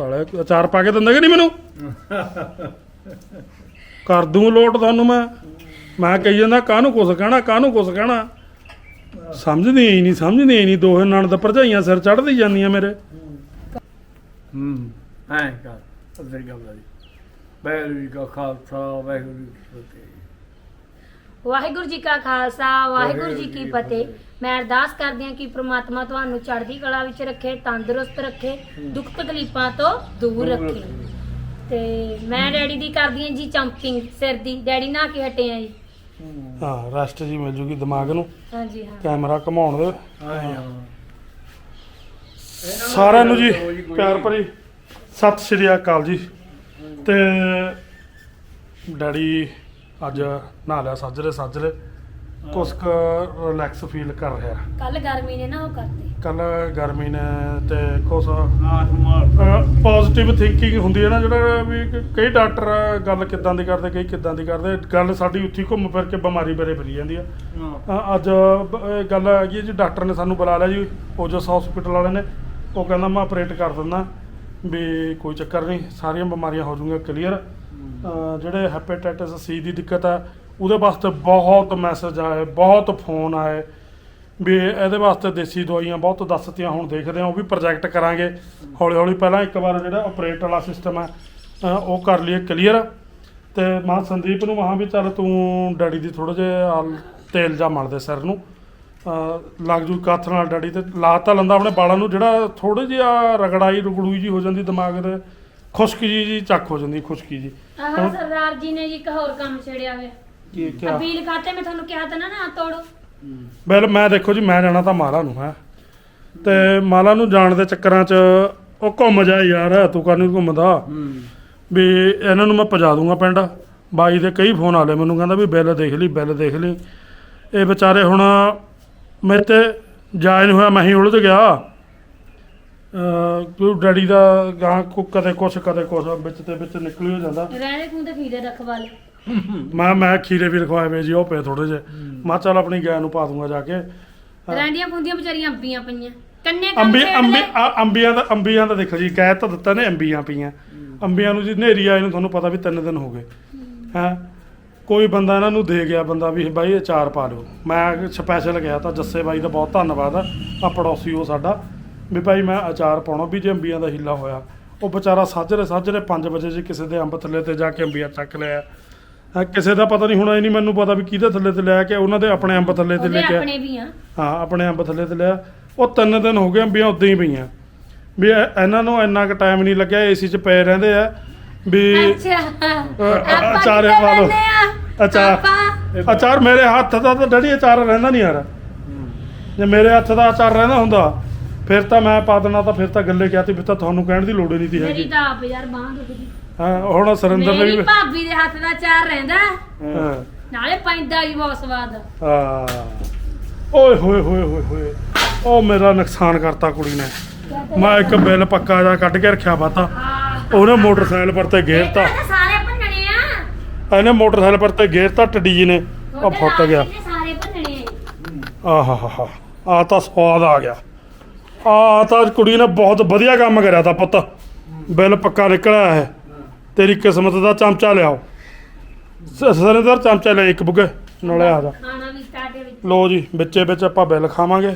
ਸਾਲੇ ਅਚਾਰ ਪਾ ਕੇ ਦਿੰਦੇ ਕਿ ਨਹੀਂ ਮੈਨੂੰ? ਕਰ ਦੂੰ ਲੋਟ ਤੁਹਾਨੂੰ ਮੈਂ। ਮੈਂ ਕਹੀ ਜਾਂਦਾ ਕਾਹਨੂੰ ਕੁਛ ਕਹਿਣਾ ਕਾਹਨੂੰ ਕੁਛ ਕਹਿਣਾ? ਸਮਝਦੀ ਹੀ ਨਹੀਂ ਸਮਝਦੀ ਹੀ ਨਹੀਂ। ਦੋਹੇ ਨਣਦ ਭਰਜਾਈਆਂ ਸਿਰ ਚੜ੍ਹਦੀ ਜਾਂਦੀਆਂ ਮੇਰੇ। ਹੂੰ ਐਂ ਕਰ ਅਦਰ ਗੱਲ ਆ ਜੀ। ਵਾਹਿਗੁਰੂ ਜੀ ਕਾ ਖਾਲਸਾ ਵਾਹਿਗੁਰੂ ਜੀ ਕੀ ਫਤਿਹ। ਵਾਹਿਗੁਰੂ ਜੀ ਕਾ ਖਾਲਸਾ ਵਾਹਿਗੁਰੂ ਜੀ ਕੀ ਫਤਿਹ। ਮੈਂ ਅਰਦਾਸ ਕਰਦੀ ਹਾਂ ਕਿ ਪ੍ਰਮਾਤਮਾ ਤੁਹਾਨੂੰ ਚੜ੍ਹਦੀ ਕਲਾ ਵਿੱਚ ਰੱਖੇ ਤੰਦਰੁਸਤ ਰੱਖੇ ਦੁੱਖ ਤਕਲੀਫਾਂ ਤੋਂ ਦੂਰ ਰੱਖੇ। ਤੇ ਮੈਂ ਡੈਡੀ ਦੀ ਕਰਦੀ ਹਾਂ ਜੀ ਚੰਪਿੰਗ ਸਿਰ ਦੀ। ਡੈਡੀ ਨਹਾ ਕੇ ਹਟੇ ਆ ਜੀ। ਹਾਂ। ਰੈਸਟ ਜੀ ਮਿਲ ਜੂਗੀ ਦਿਮਾਗ ਨੂੰ। ਹਾਂਜੀ ਹਾਂ। ਕੈਮਰਾ ਘਮਾਉਣ ਦੇ। ਸਾਰਿਆਂ ਨੂੰ ਜੀ ਪਿਆਰ ਭਰੀ ਸਤਿ ਸ਼੍ਰੀ ਅਕਾਲ ਜੀ। ਤੇ ਡੈਡੀ ਅੱਜ ਨਹਾ ਲਿਆ ਸਾਜਰੇ ਸਾਜਰੇ ਕੁਛ ਕੁ ਰਿਲੈਕਸ ਫੀਲ ਕਰ ਰਿਹਾ। ਕੱਲ ਗਰਮੀ ਨੇ ਨਾ ਉਹ ਕਰਤੇ। ਕੱਲ ਗਰਮੀ ਨੇ ਤੇ ਕੁਛ ਪੋਜ਼ਿਟਿਵ ਥਿੰਕਿੰਗ ਹੁੰਦੀ ਹੈ ਨਾ ਜਿਹੜਾ ਵੀ ਕ- ਕਈ ਡਾਕਟਰ ਗੱਲ ਕਿੱਦਾਂ ਦੀ ਕਰਦੇ ਕਈ ਕਿੱਦਾਂ ਦੀ ਕਰਦੇ ਗੱਲ ਸਾਡੀ ਉੱਥੇ ਘੁੰਮ ਫਿਰ ਕੇ ਬਿਮਾਰੀ ਬਾਰੇ ਫਿਰੀ ਜਾਂਦੀ ਆ। ਅ- ਅੱਜ ਬ- ਇਹ ਗੱਲ ਹੈਗੀ ਹੈ ਜੀ ਡਾਕਟਰ ਨੇ ਸਾਨੂੰ ਬੁਲਾ ਲਿਆ ਜੀ ਓਜਸ ਹਸਪੀਟਲ ਵਾਲੇ ਨੇ ਉਹ ਕਹਿੰਦਾ ਮੈਂ ਆਪਰੇਟ ਕਰ ਦਿੰਦਾ ਵੀ ਕੋਈ ਚੱਕਰ ਨਹੀਂ ਸਾਰੀਆਂ ਬਿਮਾਰੀਆਂ ਹੋ ਜਾਊਗੀਆਂ ਕਲੀਅਰ ਜਿਹੜੇ ਹੈਪੇਟਾਈਟਸ ਸੀ ਦੀ ਦਿੱਕਤ ਆ ਉਹਦੇ ਵਾਸਤੇ ਬਹੁਤ ਮੈਸੇਜ ਆਏ ਬਹੁਤ ਫੋਨ ਆਏ। ਵੀ ਇਹਦੇ ਵਾਸਤੇ ਦੇਸੀ ਦਵਾਈਆਂ ਬਹੁਤ ਦੱਸਤੀਆਂ ਹੁਣ ਦੇਖਦੇ ਆ ਉਹ ਵੀ ਪ੍ਰੋਜੈਕਟ ਕਰਾਂਗੇ। ਹੌਲੀ ਹੌਲੀ ਪਹਿਲਾਂ ਇੱਕ ਵਾਰ ਜਿਹੜਾ ਆਪਰੇਟ ਵਾਲਾ ਸਿਸਟਮ ਹੈ ਉਹ ਕਰ ਲਈਏ ਕਲੀਅਰ ਤੇ ਮਾਂ ਸੰਦੀਪ ਨੂੰ ਮਹਾਂ ਵੀ ਚੱਲ ਤੂੰ ਡੈਡੀ ਦੀ ਥੋੜਾ ਜਿਹਾ ਤੇਲ ਜਾ ਮਲ ਦੇ ਸਿਰ ਨੂੰ। ਲੱਗ ਜੂ ਕੱਥ ਨਾਲ ਡੈਡੀ ਤੇ ਲਾ ਤਾਂ ਲੰਦਾ ਆਪਣੇ ਵਾਲਾਂ ਨੂੰ ਜਿਹੜਾ ਥੋੜੀ ਜਿਹਾ ਰਗੜਾਈ ਰਗੜੂਈ ਜੀ ਹੋ ਜਾਂਦੀ ਦਿਮਾਗ ਦੇ ਖੁਸ਼ਕੀ ਜੀ ਜੀ ਚੱਕ ਹੋ ਜਾਂਦੀ ਖੁਸ਼ਕੀ ਜੀ ਆਹ ਸਰਦਾਰ ਜੀ ਨੇ ਜੀ ਇੱਕ ਹੋਰ ਕੰਮ ਛੇੜਿਆ ਹੋਇਆ। ਕੀ ਕਿਆ ਅਪੀਲ ਖਾਤੇ ਮੈਂ ਤੁਹਾਨੂੰ ਕਿਹਾ ਤਾਂ ਨਾ ਨਾ ਤੋੜੋ। ਬਿਲ ਮੈਂ ਦੇਖੋ ਜੀ ਮੈਂ ਜਾਣਾ ਤਾਂ ਮਾਲਾ ਨੂੰ ਹੈ। ਤੇ ਮਾਲਾ ਨੂੰ ਜਾਣ ਦੇ ਚੱਕਰਾਂ 'ਚ ਉਹ ਘੁੰਮ ਜਾ ਯਾਰ ਤੂੰ ਕਾਹਨੂੰ ਘੁੰਮਦਾ? ਵੀ ਇਹਨਾਂ ਨੂੰ ਮੈਂ ਪਜਾ ਦੂੰਗਾ ਪਿੰਡ। ਬਾਈ ਦੇ ਕਈ ਫੋਨ ਆਲੇ ਮੈਨੂੰ ਕਹਿੰਦਾ ਵੀ ਬਿੱਲ ਦੇਖ ਲਈ ਬਿੱਲ ਦੇਖ ਲਈ। ਇਹ ਵਿਚਾਰੇ ਹੁਣ ਮੇਰੇ ਤੇ ਜਾਇ ਨਹੀਂ ਹੋਇਆ ਮੈਂ ਹੀ ਉਲਝ ਗਿਆ। ਅ ਕਿਉਂ ਡੈਡੀ ਦਾ ਗਾਂ ਕੋ ਕਦੇ ਕੁਛ ਕਦੇ ਕੁਛ ਵਿੱਚ ਤੇ ਵਿੱਚ ਨਿਕਲ ਹੀ ਜਾਂਦਾ। ਰਹਿਣੇ ਖੁੰਦੇ ਖੀਰੇ ਰਖਵਾ ਲੈ ਮੈਂ ਮੈਂ ਖੀਰੇ ਵੀ ਰਖਵਾਏ ਵੇ ਜੀ ਉਹ ਪਏ ਥੋੜੇ ਜਿਹੇ। ਮੈਂ ਕਿਹਾ ਚੱਲ ਆਪਣੀ ਗਾਂ ਨੂੰ ਪਾ ਦੂੰਗਾ ਜਾ ਕੇ। ਰਹਿੰਦੀਆਂ ਖੁੰਦੀਆਂ ਵਿਚਾਰੀਆਂ ਅੰਬੀਆਂ ਪਈਆਂ। ਕੰਨੇ ਕੰਮ ਅੰਬੀ ਅੰਬੀ। ਆ- ਅੰਬੀਆਂ ਦਾ ਅੰਬੀਆਂ ਦਾ ਦੇਖੋ ਜੀ ਕਹਿ ਤਾਂ ਦਿੱਤਾ ਨੇ ਅੰਬੀਆਂ ਪਈਆਂ। ਅੰਬੀਆਂ ਨੂੰ ਜੀ ਨੇਰੀ ਆਏ ਨੂੰ ਤੁਹਾਨੂੰ ਪਤਾ ਵੀ ਤਿੰਨ ਦਿਨ ਹੋ ਗਏ। ਹੈ। ਕੋਈ ਬੰਦਾ ਇਹਨਾਂ ਨੂੰ ਦੇ ਗਿਆ ਬੰਦਾ ਵੀ ਬਾਈ ਅਚਾਰ ਪਾ ਲਿਓ ਮੈਂ ਸਪੈਸ਼ਲ ਗਿਆ ਤਾਂ ਜੱਸੇ ਬਾਈ ਦਾ ਬਹੁਤ ਧੰਨਵਾਦ ਆ ਆ ਪੜੋਸੀ ਉਹ ਸਾਡਾ। ਵੀ ਭਾਈ ਮੈਂ ਅਚਾਰ ਪਾਉਣਾ ਵੀ ਜੇ ਅੰਬੀਆਂ ਦਾ ਹਿੱਲਾ ਹੋਇਆ ਉਹ ਵਿਚਾਰਾ ਸਾਜਰੇ ਸਾਜਰੇ 5 ਵਜੇ ਜੀ ਕਿਸੇ ਦੇ ਅੰਬ ਥੱਲੇ ਤੇ ਜਾ ਕੇ ਅੰਬੀਆਂ ਚੱਕ ਲਿਆ। ਹੈਂ, ਕਿਸੇ ਦਾ ਪਤਾ ਨਹੀਂ ਹੁਣ ਇਹ ਨਹੀਂ ਮੈਨੂੰ ਪਤਾ ਵੀ ਕਿਹਦੇ ਥੱਲੇ ਤੇ ਲਿਆ ਕੇ ਉਹਨਾਂ ਦੇ ਆਪਣੇ ਅੰਬ ਥੱਲੇ ਤੇ ਉਹਦੇ ਲੈ ਕੇ ਆਪਣੇ ਵੀ ਆ। ਹਾਂ ਆਪਣੇ ਅੰਬ ਥੱਲੇ ਤੇ ਲਿਆ। ਉਹ ਤਿੰਨ ਦਿਨ ਹੋ ਗਏ ਅੰਬੀਆਂ ਉਦਾਂ ਹੀ ਪਈਆਂ। ਵੀ ਇਹ- ਇਹਨਾਂ ਨੂੰ ਇੰਨਾ ਕੁ ਟਾਈਮ ਨਹੀਂ ਲੱਗਿਆ ਏਸੀ 'ਚ ਪਏ ਰਹਿੰਦੇ ਆ। ਵੀ ਅੱਛਾ। ਆਪਾਂ ਅਚਾਰੇ ਕਿੱਥੇ ਪਾ ਲਓ। ਰਹਿੰਦੇ ਆ? ਅਚਾਰ। ਆਪਾਂ? ਅਚਾਰ ਮੇਰੇ ਹੱਥ ਦਾ ਤਾਂ ਡੈਡੀ ਅਚਾਰ ਰਹਿੰਦਾ ਨਹੀਂ ਯਾਰ। ਜੇ ਮੇਰੇ ਹੱਥ ਦਾ ਅਚਾਰ ਰਹਿੰਦਾ ਹੁੰਦਾ ਫਿਰ ਤਾਂ ਮੈਂ ਪਾ ਦੇਣਾ ਤਾਂ ਫਿਰ ਤਾਂ ਗੱਲੇ ਕਿਹਾ ਤੀ ਫਿਰ ਤਾਂ ਤੁਹਾਨੂੰ ਕਹਿਣ ਦੀ ਲੋੜ ਹੀ ਨਹੀਂ ਸੀ ਮੇਰੀ ਹੈਗੀ। ਤਾਂ ਆਪ ਯਾਰ ਬਾਂਹ ਦੁਖਦੀ। ਹਾਂ ਹੁਣ ਸਰਿੰਦਰ ਨੇ ਮੇਰੀ ਵੀ ਭਾਬੀ ਦੇ ਹੱਥ ਦਾ ਚਾਰ ਰਹਿੰਦਾ। ਹਾਂ। ਨਾਲੇ ਪੈਂਦਾ ਵੀ ਬਹੁਤ ਸਵਾਦ। ਹਾਂ। ਓਏ ਹੋਏ ਹੋਏ ਹੋਏ ਹੋਏ। ਉਹ ਮੇਰਾ ਨੁਕਸਾਨ ਕਰਤਾ ਕੁੜੀ ਨੇ। ਮੈਂ ਇੱਕ ਬਿੱਲ ਪੱਕਾ ਜਾ ਕੱਢ ਕੇ ਰੱਖਿਆ ਬਾਤਾ। ਆਹ ਉਹਨੇ ਮੋਟਰਸਾਈਕਲ ਪਰ ਤੇ ਗੇਰਤਾ ਇਹ ਤਾਂ ਸਾਰੇ ਭੰਨਣੇ ਆ। ਇਹਨੇ ਮੋਟਰਸਾਈਕਲ ਪਰ ਤੇ ਗੇਰਤਾ ਟੱਡੀ ਜੀ ਨੇ। ਉਹ ਫੁੱਟ ਗਿਆ। ਇਹਨੇ ਸਾਰੇ ਭੰਨਣੇ ਆਹਾ ਹਾ ਹਾ ਆ ਤਾਂ ਸਵਾਦ ਆ ਗਿਆ। ਆ ਤਾਂ ਕੁੜੀ ਨੇ ਬਹੁਤ ਵਧੀਆ ਕੰਮ ਕਰਿਆ ਤਾਂ ਪੁੱਤ। ਬਿੱਲ ਪੱਕਾ ਨਿਕਲਿਆ ਹੈ। ਤੇਰੀ ਕਿਸਮਤ ਦਾ ਚਮਚਾ ਲਿਆਓ। ਸਰਿੰਦਰ ਚਮਚਾ ਲੈ ਇੱਕ ਬੁੱਗੇ ਨਾਲੇ ਆ ਜਾ। ਖਾਣਾ ਵੀ ਸਟਾਰਟ ਵਿੱਚ ਲੋ ਜੀ ਵਿੱਚੇ ਵਿੱਚ ਆਪਾਂ ਬਿੱਲ ਖਾਵਾਂਗੇ।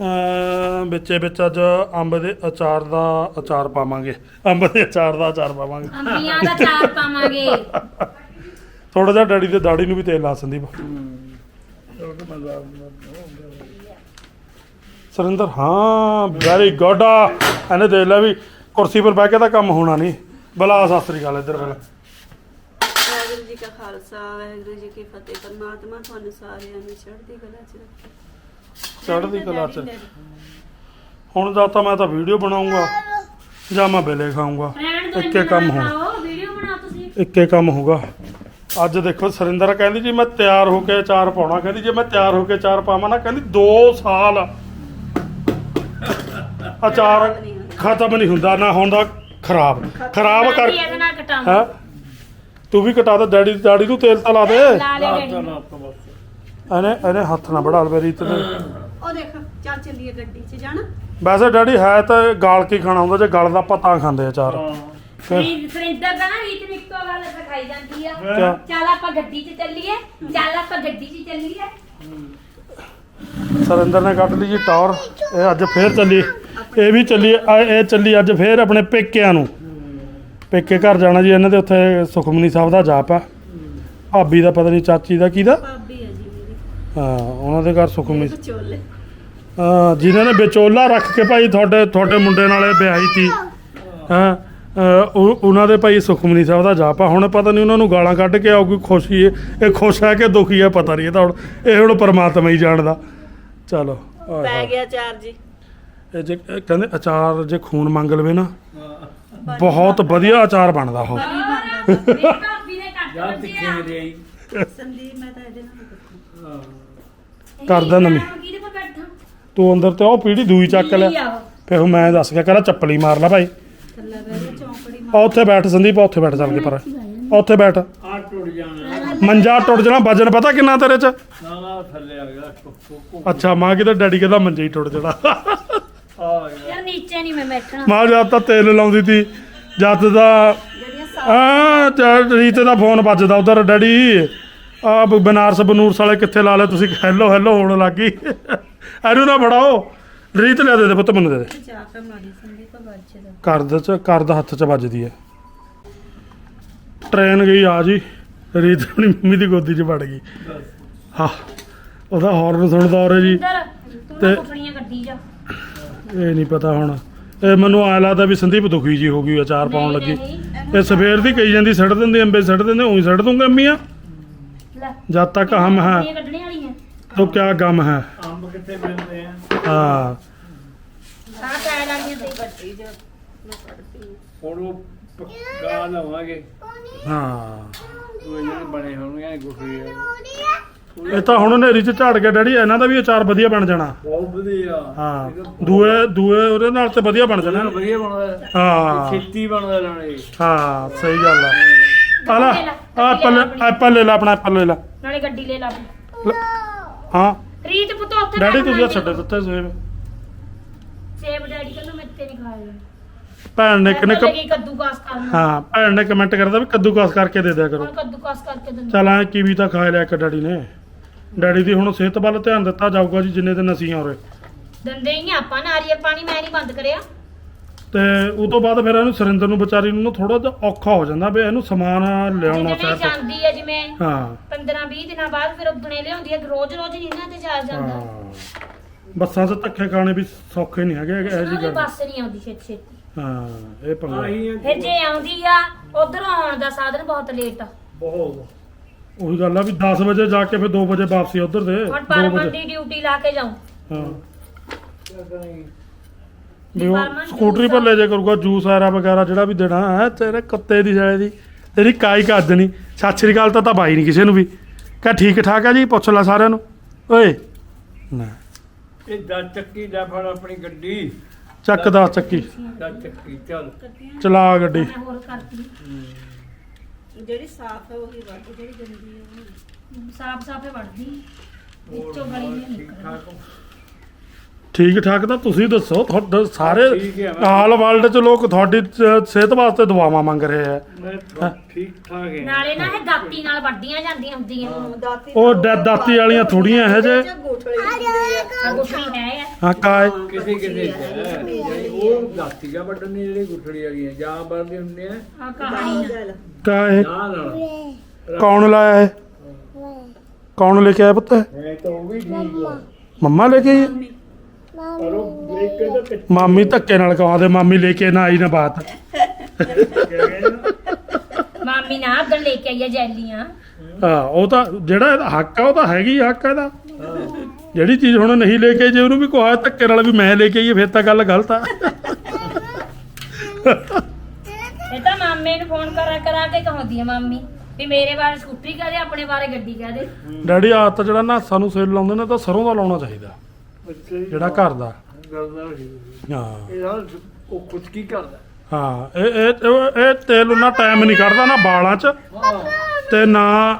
ਅਮ ਵਿੱਚੇ ਵਿੱਚ ਅੱਜ ਅੰਬ ਦੇ ਅਚਾਰ ਦਾ ਅਚਾਰ ਪਾਵਾਂਗੇ। ਅੰਬ ਦੇ ਅਚਾਰ ਦਾ ਅਚਾਰ ਪਾਵਾਂਗੇ। ਅੰਬੀਆਂ ਦਾ ਚਾਰ ਪਾਵਾਂਗੇ। ਥੋੜਾ ਜਿਹਾ ਡੈਡੀ ਦੇ ਦਾੜੀ ਨੂੰ ਵੀ ਤੇਲ ਲਾ ਸੰਦੀਪ। ਸਰਿੰਦਰ ਹਾਂ ਵੈਰੀ ਗੁੱਡ ਆ। ਇਹਨੇ ਦੇਖ ਲਿਆ ਵੀ ਕੁਰਸੀ ਪਰ ਬਹਿ ਕੇ ਤਾਂ ਕੰਮ ਹੋਣਾ ਨਹੀਂ। ਬਲਾ ਸਤਿ ਸ੍ਰੀ ਅਕਾਲ ਇੱਧਰ ਬਲਾ। ਵਾਹਿਗੁਰੂ ਜੀ ਕਾ ਖਾਲਸਾ ਵਾਹਿਗੁਰੂ ਜੀ ਕੀ ਫਤਿਹ। ਪਰਮਾਤਮਾ ਤੁਹਾਨੂੰ ਸਾਰਿਆਂ ਨੂੰ ਚੜ੍ਹਦੀ ਕਲਾ ਚ ਰੱਖੇ। ਚੜ੍ਹਦੀ ਕਲਾ ਚ। ਹੁਣ ਜਾਂ ਤਾਂ ਮੈਂ ਤਾਂ ਵੀਡੀਓ ਬਣਾਉਂਗਾ ਜਾਂ ਮੈਂ ਬੇਲੇ ਦੋ ਇੱਕੇ ਕੰਮ ਹੋਣਾ ਬਣਾਓ ਵੀਡੀਓ ਬਣਾ ਤੁਸੀਂ। ਇੱਕੇ ਕੰਮ ਹੋਊਗਾ। ਅੱਜ ਦੇਖੋ ਸਰਿੰਦਰ ਕਹਿੰਦੀ ਜੀ ਮੈਂ ਤਿਆਰ ਹੋ ਕੇ ਅਚਾਰ ਪਾਉਣਾ। ਕਹਿੰਦੀ ਜੇ ਮੈਂ ਤਿਆਰ ਹੋ ਕੇ ਅਚਾਰ ਪਾਵਾਂ ਨਾ ਕਹਿੰਦੀ 2 ਸਾਲ। ਅਚਾਰ ਖਤਮ ਨਹੀਂ ਹੁੰਦਾ ਨਾ ਹੁੰਦਾ। ਖਰਾਬ ਖਰਾਬ ਕਰ ਡੈਡੀ ਇਹਦੇ ਨਾਲ ਕਟਾਉਂਦਾ ਹੈ? ਤੂੰ ਵੀ ਕਟਾ ਦੇ ਡੈਡੀ ਡੈਡੀ ਨੂੰ ਤੇਲ ਤਾਂ ਲਾ ਦੇ। ਲਾ ਲੈ ਡੈਡੀ ਨਾ। ਤਾਂ ਬਸ। ਇਹਨੇ ਇਹਨੇ ਹੱਥ ਨਾ ਬੜਾ ਲਵੇ ਰੀਤ ਦੇ ਉਹ ਦੇਖ ਚੱਲ ਚੱਲੀਏ ਗੱਡੀ 'ਚ ਜਾਣਾ। ਵੈਸੇ ਡੈਡੀ ਹੈ ਤਾਂ ਗਾਲ ਕੇ ਖਾਣਾ ਹੁੰਦਾ ਜੇ ਗਲਦਾ ਆਪਾਂ ਤਾਂ ਖਾਂਦੇ ਆ ਚਾਰ। ਫਿਰ ਸਰੀ- ਸੁਰਿੰਦਰ ਦਾ ਨਾ ਰੀਤ ਨੂੰ ਇੱਕੋ ਗੱਲ ਸਿਖਾਈ ਜਾਂਦੀ ਆ। ਕਿਆ? ਚੱਲ ਆਪਾਂ ਗੱਡੀ 'ਚ ਚੱਲੀਏ। ਚੱਲ ਆਪਾਂ ਗੱਡੀ 'ਚ ਚੱਲੀਏ। ਸਰਿੰਦਰ ਨੇ ਕੱਢ ਲਈ ਜੀ ਟੌਰ। ਇਹ ਅੱਜ ਫੇਰ ਚੱਲੀ। ਇਹ ਵੀ ਚੱਲੀ ਆ- ਇਹ ਚੱਲੀ ਅੱਜ ਫੇਰ ਆਪਣੇ ਪੇਕਿਆਂ ਨੂੰ। ਪੇਕੇ ਘਰ ਜਾਣਾ ਜੀ ਇਹਨਾਂ ਦੇ ਉੱਥੇ ਸੁਖਮਨੀ ਸਾਹਿਬ ਦਾ ਜਾਪ ਆ। ਭਾਬੀ ਦਾ ਪਤਾ ਨਹੀਂ ਚਾਚੀ ਦਾ ਕਿਹਦਾ? ਭਾਬੀ ਹੈ ਜੀ ਮੇਰੀ। ਹਾਂ ਉਹਨਾਂ ਦੇ ਘਰ ਸੁਖਮਨੀ। ਚੋਲੇ ਹਾਂ ਜਿਨ੍ਹਾਂ ਨੇ ਵਿਚੋਲਾ ਰੱਖ ਕੇ ਭਾਈ ਤੁਹਾਡੇ ਤੁਹਾਡੇ ਮੁੰਡੇ ਨਾਲੇ ਵਿਆਹੀ ਤੀ ਹਾਂ ਅਹ ਉਹ- ਉਹਨਾਂ ਦੇ ਭਾਈ ਸੁਖਮਨੀ ਸਾਹਿਬ ਦਾ ਜਾਪ ਆ। ਹੁਣ ਪਤਾ ਨਹੀਂ ਉਹਨਾਂ ਨੂੰ ਗਾਲਾਂ ਕੱਢ ਕੇ ਆਉਗੀ ਖੁਸ਼ੀ ਹੈ ਇਹ ਖੁਸ਼ ਹੈ ਕਿ ਦੁਖੀ ਹੈ ਪਤਾ ਨਹੀਂ ਇਹ ਤਾਂ ਹੁਣ ਇਹ ਹੁਣ ਪਰਮਾਤਮਾ ਹੀ ਜਾਣਦਾ। ਚਲੋ ਆਏ ਪੈ ਹਾਏ। ਗਿਆ ਚਾਰ ਜੀ। ਇਹ ਜੇ ਇਹ ਕਹਿੰਦੇ ਅਚਾਰ ਜੇ ਖੂਨ ਮੰਗ ਲਵੇ ਨਾ ਬਹੁਤ ਵਧੀਆ ਅਚਾਰ ਬਣਦਾ ਉਹ। ਮੇਰੀ ਭਾਬੀ ਨੇ ਕੱਟ ਜਾਂ ਦਿੱਤੇ ਤਿੱਖੇ ਆ ਦੇ ਆਈ ਸੰਦੀਪ ਮੈਂ ਤਾਂ ਇਹਦੇ ਨਾਲ ਹੀ ਕੱਟੂ। ਹਾਂ। ਕਰਦਾ ਨਵੀਂ। ਕਿਹਦੇ ਕੋਲ ਬੈਠਾ? ਤੂੰ ਅੰਦਰ ਤੇ ਉਹ ਪੀੜੀ ਦੂਈ ਚੱਕ ਲੈ ਦਿੱਲੀ ਆ ਉਹ। ਫਿਰ ਹੁਣ ਮੈਂ ਦੱਸ ਗਿਆ ਕਹਿੰਦਾ ਚੱਪਲੀ ਮਾਰ ਲੈ ਭਾਈ। ਥੱਲੇ ਆ ਉੱਥੇ ਬੈਠ ਸੰਦੀਪ ਆ ਉੱਥੇ ਬੈਠ ਚੱਲ ਕੇ ਪਰ। ਆ। ਉੱਥੇ ਬੈਠ। ਆ ਟੁੱਟ ਜਾਣਾ। ਮੰਜਾ ਟੁੱਟ ਜਾਣਾ ਵਜਨ ਪਤਾ ਕਿੰਨਾ ਤੇਰੇ ਚ? ਨਾ ਨਾ ਥੱਲੇ ਆ ਗਿਆ ਕੁੱਕੂ ਅੱਛਾ ਮਾਂ ਕਿਤੇ ਡੈਡੀ ਕਹਿੰਦਾ ਮੰਜਾ ਹੀ ਟੁੱਟ ਜਾਣਾ। ਯਾਰ ਨੀਚੇ ਨਹੀਂ ਮੈਂ ਬੈਠਣਾ। ਮਾਂ ਜਦ ਤਾਂ ਤੇਲ ਲਾਉਂਦੀ ਤੀ ਜਦ ਦਾ ਆ ਜਦ ਰੀਤ ਦਾ ਫੋਨ ਵੱਜਦਾ ਉਧਰ ਡੈਡੀ। ਆ ਬਨਾਰਸ ਬਨੂਰਸ ਵਾਲੇ ਕਿੱਥੇ ਲਾ ਲੈ ਤੁਸੀਂ? ਹੈਲੋ ਹੈਲੋ ਹੋਣ ਲੱਗੀ। ਇਹਨੂੰ ਨਾ ਫੜਾਓ। ਰੀਤ ਲੈ ਦੇ ਦੇ ਪੁੱਤ ਮੈਨੂੰ ਦੇ ਦੇ। ਕਰਦ ਚ ਕਰਦ ਹੱਥ ਚ ਵੱਜਦੀ ਹੈ ਟ੍ਰੇਨ ਗਈ ਆ ਜੀ। ਰੀਤ ਆਪਣੀ ਮੰਮੀ ਦੀ ਗੋਦੀ ਚ ਵੜ ਗਈ। ਹਾਂ ਉਹਦਾ ਹਾਰਨ ਸੁਣਦਾ ਔਰ ਜੀ। ਤੂੰ ਕੱਢੀ ਜਾ। ਇਹ ਨਹੀਂ ਪਤਾ ਹੁਣ। ਇਹ ਮੈਨੂੰ ਐ ਲੱਗਦਾ ਵੀ ਸੰਦੀਪ ਦੁਖੀ ਜੀ ਹੋ ਗਈ ਅਚਾਰ ਪਾਉਣ ਲੱਗੀ। ਇਹ ਸਵੇਰ ਦੀ ਕਹੀ ਜਾਂਦੀ ਸੜ ਦਿੰਦੇ ਅੰਬੇ ਸੜ ਦਿੰਦੇ ਉਹੀ ਸੜ ਦੂੰਗਾ ਅੰਮੀਆਂ। ਲੈ ਜਦ ਤੱਕ ਹਮ ਹੈ। ਤੋ ਕਿਆ ਗਮ ਹੈ। ਅੰਬ ਕਿੱਥੇ ਮਿਲਦੇ ਆ? ਹਾਂ। ਸਾਹ ਪੈ ਲੱਗੀਆਂ ਤੇ ਵੱਡੀ ਜੋ ਹੁਣ ਉਹ ਪੱਕਾ ਲਵਾਂਗੇ। ਹਾਂ। ਉਹ ਇਹਨਾਂ ਬਣੇ ਹੋਣਗੇ ਗੁਖਰੀ ਆ। ਇਹ ਤਾਂ ਹੁਣ ਹਨੇਰੀ ਚ ਝਾੜ ਕੇ ਡੈਡੀ ਇਹਨਾਂ ਦਾ ਵੀ ਅਚਾਰ ਵਧੀਆ ਬਣ ਜਾਣਾ। ਬਹੁਤ ਵਧੀਆ। ਹਾਂ ਦੂਏ ਦੂਏ ਉਹਦੇ ਨਾਲ ਤੇ ਵਧੀਆ ਬਣ ਜਾਣਾ। ਵਧੀਆ ਬਣਦਾ। ਹਾਂ। ਖੇਤੀ ਬਣਦਾ ਨਾਲੇ ਹਾਂ ਸਹੀ ਗੱਲ ਆ। ਆ ਲੈ ਐਪਲ ਐਪਲ ਲੈ ਲੈ ਆਪਣਾ ਐਪਲ ਲੈ ਲੈ। ਨਾਲੇ ਗੱਡੀ ਲੈ ਲਾ ਆਪਣੀ। ਹਾਂ। ਰੀਤ ਪੁੱਤ ਉੱਥੇ ਡੈਡੀ ਤੁਸੀਂ ਛੱਡੇ ਦਿੱਤੇ ਸੇਬ। ਸੇਬ ਡੈਡੀ ਕਹਿੰਦਾ ਮੈਂ ਤੇ ਨਹੀਂ ਖਾਏ ਭੈਣ ਨੇ ਕੱਦੂਕਾਸ ਕਰਨਾ ਹਾਂ ਭੈਣ ਕਮੈਂਟ ਕਰਦਾ ਵੀ ਕੱਦੂਕਾਸ ਕਰਕੇ ਦੇ ਦਿਆ ਕਰੋ। ਹੁਣ ਕੱਦੂਕਾਸ ਕਰਕੇ ਦਿੰਦਾ। ਚੱਲ ਐ ਕੀਵੀ ਤਾਂ ਖਾ ਲਿਆ ਇੱਕ ਡੈਡੀ ਨੇ। ਡੈਡੀ ਦੀ ਹੁਣ ਸਿਹਤ ਵੱਲ ਧਿਆਨ ਦਿੱਤਾ ਜਾਊਗਾ ਜੀ ਜਿੰਨੇ ਦਿਨ ਅਸੀਂ ਆ ਉਰੇ ਦੰਦੇ ਹੀ ਆ ਆਪਾਂ ਨਾਰੀਅਲ ਪਾਣੀ ਮੈਂ ਨਹੀਂ ਬੰਦ ਕਰਿਆ। ਤੇ ਉਹ ਤੋਂ ਬਾਅਦ ਫਿਰ ਇਹਨੂੰ ਸੁਰਿੰਦਰ ਨੂੰ ਵਿਚਾਰੀ ਨੂੰ ਥੋੜਾ ਜਿਹਾ ਔਖਾ ਹੋ ਜਾਂਦਾ ਵੀ ਇਹਨੂੰ ਸਮਾਨ ਲਿਆਉਣਾ ਜਾਂਦੀ ਜਿਵੇਂ ਹਾਂ। 15 20 ਦਿਨਾਂ ਬਾਅਦ ਫਿਰ ਉਦਣੇ ਲਿਆਉਂਦੀ ਹੈ ਰੋਜ਼ ਰੋਜ਼ ਨਹੀਂ ਨਾ ਤੇ ਜਾ ਜਾਂਦਾ। ਹਾਂ। ਬੱਸਾਂ 'ਚ ਧੱਕੇ ਖਾਣੇ ਵੀ ਸੌਖੇ ਨਹੀਂ ਹੈਗੇ ਇਹ ਜੀ ਉਹਦੀ ਗੱਲ। ਬੱਸ ਨਹੀਂ ਆਉਂਦੀ ਛੇਤੀ ਛੇਤੀ ਹਾਂ ਇਹ ਪੰਗਾ ਆਹੀ ਆ ਫਿਰ ਜੇ ਆਉਂਦੀ ਆ ਉਧਰੋਂ ਆਉਣ ਦਾ ਸਾਧਨ ਬਹੁਤ ਲੇਟ ਆ। ਬਹੁਤ। ਉਹੀ ਗੱਲ ਆ ਵੀ 10 ਵਜੇ ਜਾ ਕੇ ਫਿਰ 2 ਵਜੇ ਵਾਪਸੀ ਉਧਰ ਦੇ ਹੁਣ 2 ਪਰਮਨ ਵਜੇ। ਦੀ ਡਿਊਟੀ ਲਾ ਕੇ ਜਾਉਂ ਹਾਂ। ਵੀ ਉਹ ਪਰਮਨ ਸਕੂਟਰੀ ਪਰ ਲੈ ਜਾ ਕਰੂਗਾ ਜੂਸ ਆਰਾ ਵਗੈਰਾ ਜਿਹੜਾ ਵੀ ਦੇਣਾ ਹੈ ਤੇਰੇ ਕੁੱਤੇ ਦੀ ਸਾਲੇ ਦੀ ਤੇਰੀ ਕਾਈ ਕੱਜ ਨਹੀਂ ਸਤਿ ਸ੍ਰੀ ਅਕਾਲ ਤਾਂ ਤਾਂ ਬਾਈ ਨਹੀਂ ਕਿਸੇ ਨੂੰ ਵੀ। ਕਹ ਠੀਕ ਠਾਕ ਆ ਜੀ ਪੁੱਛ ਲੈ ਸਾਰਿਆਂ ਨੂੰ। ਓਏ। ਨਾ। ਇਹ ਦਾ ਚੱਕੀ ਦਾ ਫੜ ਆਪਣੀ ਗੱਡੀ। ਚੱਕ ਦਾ ਚੱਕੀ। ਦਾ ਚੱਕੀ ਚੱਲ। ਚਲਾ ਗੱਡੀ। ਮੈਂ ਹੋਰ ਕਰਤੀ ਜਿਹੜੀ ਸਾਫ਼ ਹੈ ਉਹੀ ਵੱਧ ਜਿਹੜੀ ਗੰਦੀ ਹੈ ਉਹ। ਸਾਫ਼ ਸਾਫੇ ਵੜਦੀ ਵਿੱਚੋਂ ਗਲੀ ਨਹੀਂ ਠੀਕ ਨਿਕਲਦੀ। ਠਾਕ ਹੋ? ਠੀਕ ਠਾਕ ਤਾਂ ਤੁਸੀਂ ਦੱਸੋ ਤੁਹਾਡੇ ਸਾਰੇ ਠੀਕ ਹੈ ਮੈਂ- ਆਲ ਵਰਲਡ 'ਚ ਲੋਕ ਤੁਹਾਡੀ ਸਿਹਤ ਵਾਸਤੇ ਦੁਆਵਾਂ ਮੰਗ ਰਹੇ ਆ। ਮੈਂ ਠੀਕ ਠਾਕ ਹੈ। ਨਾਲੇ ਨਾ ਇਹ ਦਾਤੀ ਨਾਲ ਵੱਡੀਆਂ ਜਾਂਦੀਆਂ ਹੁੰਦੀਆਂ। ਦਾਤੀ ਉਹ ਦ- ਦਾਤੀ ਵਾਲੀਆਂ ਥੋੜੀਆਂ ਇਹ ਜੇ। ਗੋਟਲੇ ਹੁੰਦੇ ਆ। ਆ ਗੁੱਠੀ ਹੈ। ਆ ਹਾਂ। ਕਾਏ। ਕਿਸੇ ਕਿਸੇ ਚ ਹੈ। ਜਿਹੜੀ ਉਹ ਦਾਤੀਗਾ ਵੱਢਣ ਦੀ ਜਿਹੜੀ ਗੁੱਠੜੀ ਵਾਲੀ ਹੈ ਜਾਂ ਵਰਦੇ ਹੁੰਦੇ ਆ। ਆ ਕਹਾਣੀ ਆ। ਨਾ ਨਾਲ ਕੌਣ ਲਾਇਆ ਹੈ ਕੌਣ ਲੈ ਕੇ ਆਇਆ ਪੁੱਤ? ਮੈਂ ਤਾਂ ਉਹ ਵੀ ਠੀਕ ਆ। ਮੰਮਾ ਲੈ ਕੇ ਆਈ ਹੈ? ਪਰ ਉਹ ਦੇਖ ਕੇ ਤਾਂ ਕੱਚੀ ਮਾਮੀ ਧੱਕੇ ਨਾਲ ਕਹਾ ਦੇ ਮਾਮੀ ਲੈ ਕੇ ਨਾ ਆਈ ਨਾ ਬਾਤ। ਮਾਮੀ ਨਾ ਅੱਗਣ ਲੈ ਕੇ ਆਈ ਆ ਜੈਲੀਆਂ। ਹਾਂ ਉਹ ਤਾਂ ਜਿਹੜਾ ਇਹਦਾ ਹੱਕ ਆ ਉਹ ਤਾਂ ਹੈਗੀ ਹੱਕ ਆ ਇਹਦਾ ਜਿਹੜੀ ਚੀਜ਼ ਹੁਣ ਨਹੀਂ ਲੈ ਕੇ ਜੇ ਉਹਨੂੰ ਵੀ ਕਹਾ ਧੱਕੇ ਨਾਲ ਵੀ ਮੈਂ ਲੈ ਕੇ ਆਈ ਫਿਰ ਤਾਂ ਗੱਲ ਗਲਤ ਆ। ਇਹ ਤਾਂ ਮਾਮੇ ਨੂੰ ਫੋਨ ਕਰਾ ਕਰਾ ਕੇ ਕਹਾਉਂਦੀ ਆ ਮਾਮੀ ਵੀ ਮੇਰੇ ਬਾਰੇ ਸਕੂਟਰੀ ਕਹਦੇ ਆਪਣੇ ਬਾਰੇ ਗੱਡੀ ਕਹਦੇ ਡੈਡੀ ਆ ਤਾਂ ਜਿਹੜਾ ਨਾ ਸਾਨੂੰ ਸੇਲ ਲਾਉਂਦੇ ਨੇ ਤਾਂ ਸਰੋਂ ਦਾ ਲਾਉਣਾ ਚਾਹੀਦਾ। ਹੀ ਜਿਹੜਾ ਘਰ ਦਾ। ਕਰਦਾ ਸੀ। ਹਾਂ। ਇਹ ਨਾਲ ਉਹ ਕੁਝ ਕੀ ਕਰਦਾ ਹਾਂ ਇਹ ਇਹ ਇਹ- ਇਹ ਤੇਲ ਉਹਨਾਂ ਟਾਈਮ ਨਹੀਂ ਕੱਢਦਾ ਨਾ ਵਾਲਾਂ 'ਚ। ਤੇ ਨਾ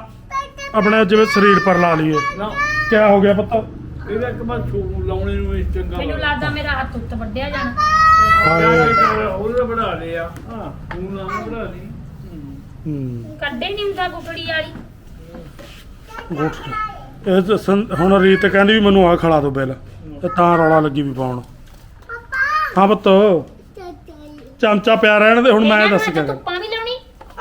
ਆਪਣੇ ਜਿਵੇਂ ਸਰੀਰ ਪਰ ਲਾ ਲਈਏ। ਨਾ। ਕਿਆ ਹੋ ਗਿਆ ਪੁੱਤ? ਇਹਦਾ ਇੱਕ ਵਾਰ ਛੂ ਲਾਉਣੇ ਨੂੰ ਇਸ ਚੰਗਾ ਮੈਨੂੰ ਲੱਗਦਾ। ਮੇਰਾ ਹੱਥ ਉੱਤ ਵੱਢਿਆ ਜਾਣਾ। ਹਾਏ। ਉਹਦਾ ਬਣਾ ਲਿਆ ਹਾਂ ਤੂੰ ਨਾ ਬਣਾ ਲਈ ਹੂੰ ਕੱਢੇ ਨਹੀਂ ਹੁੰਦਾ ਕੁਕੜੀ ਵਾਲੀ ਗੁੱਟ ਇਹ ਤਾਂ ਸੰ- ਹੁਣ ਰੀਤ ਕਹਿੰਦੀ ਵੀ ਮੈਨੂੰ ਆ ਖਿਲਾ ਦਿਓ ਬਿੱਲ ਤੇ ਤਾਂ ਰੌਲਾ ਲੱਗੀ ਵੀ ਪਾਉਣ ਹਾਂ। ਪੁੱਤ ਚਮਚਾ ਪਿਆ ਰਹਿਣ ਦੇ ਹੁਣ ਮੈਂ ਇਹਨਾਂ ਨੂੰ ਦੱਸ ਅੱਜ ਕੇ ਧੁੱਪਾਂ ਵੀ ਲਾਉਣੀ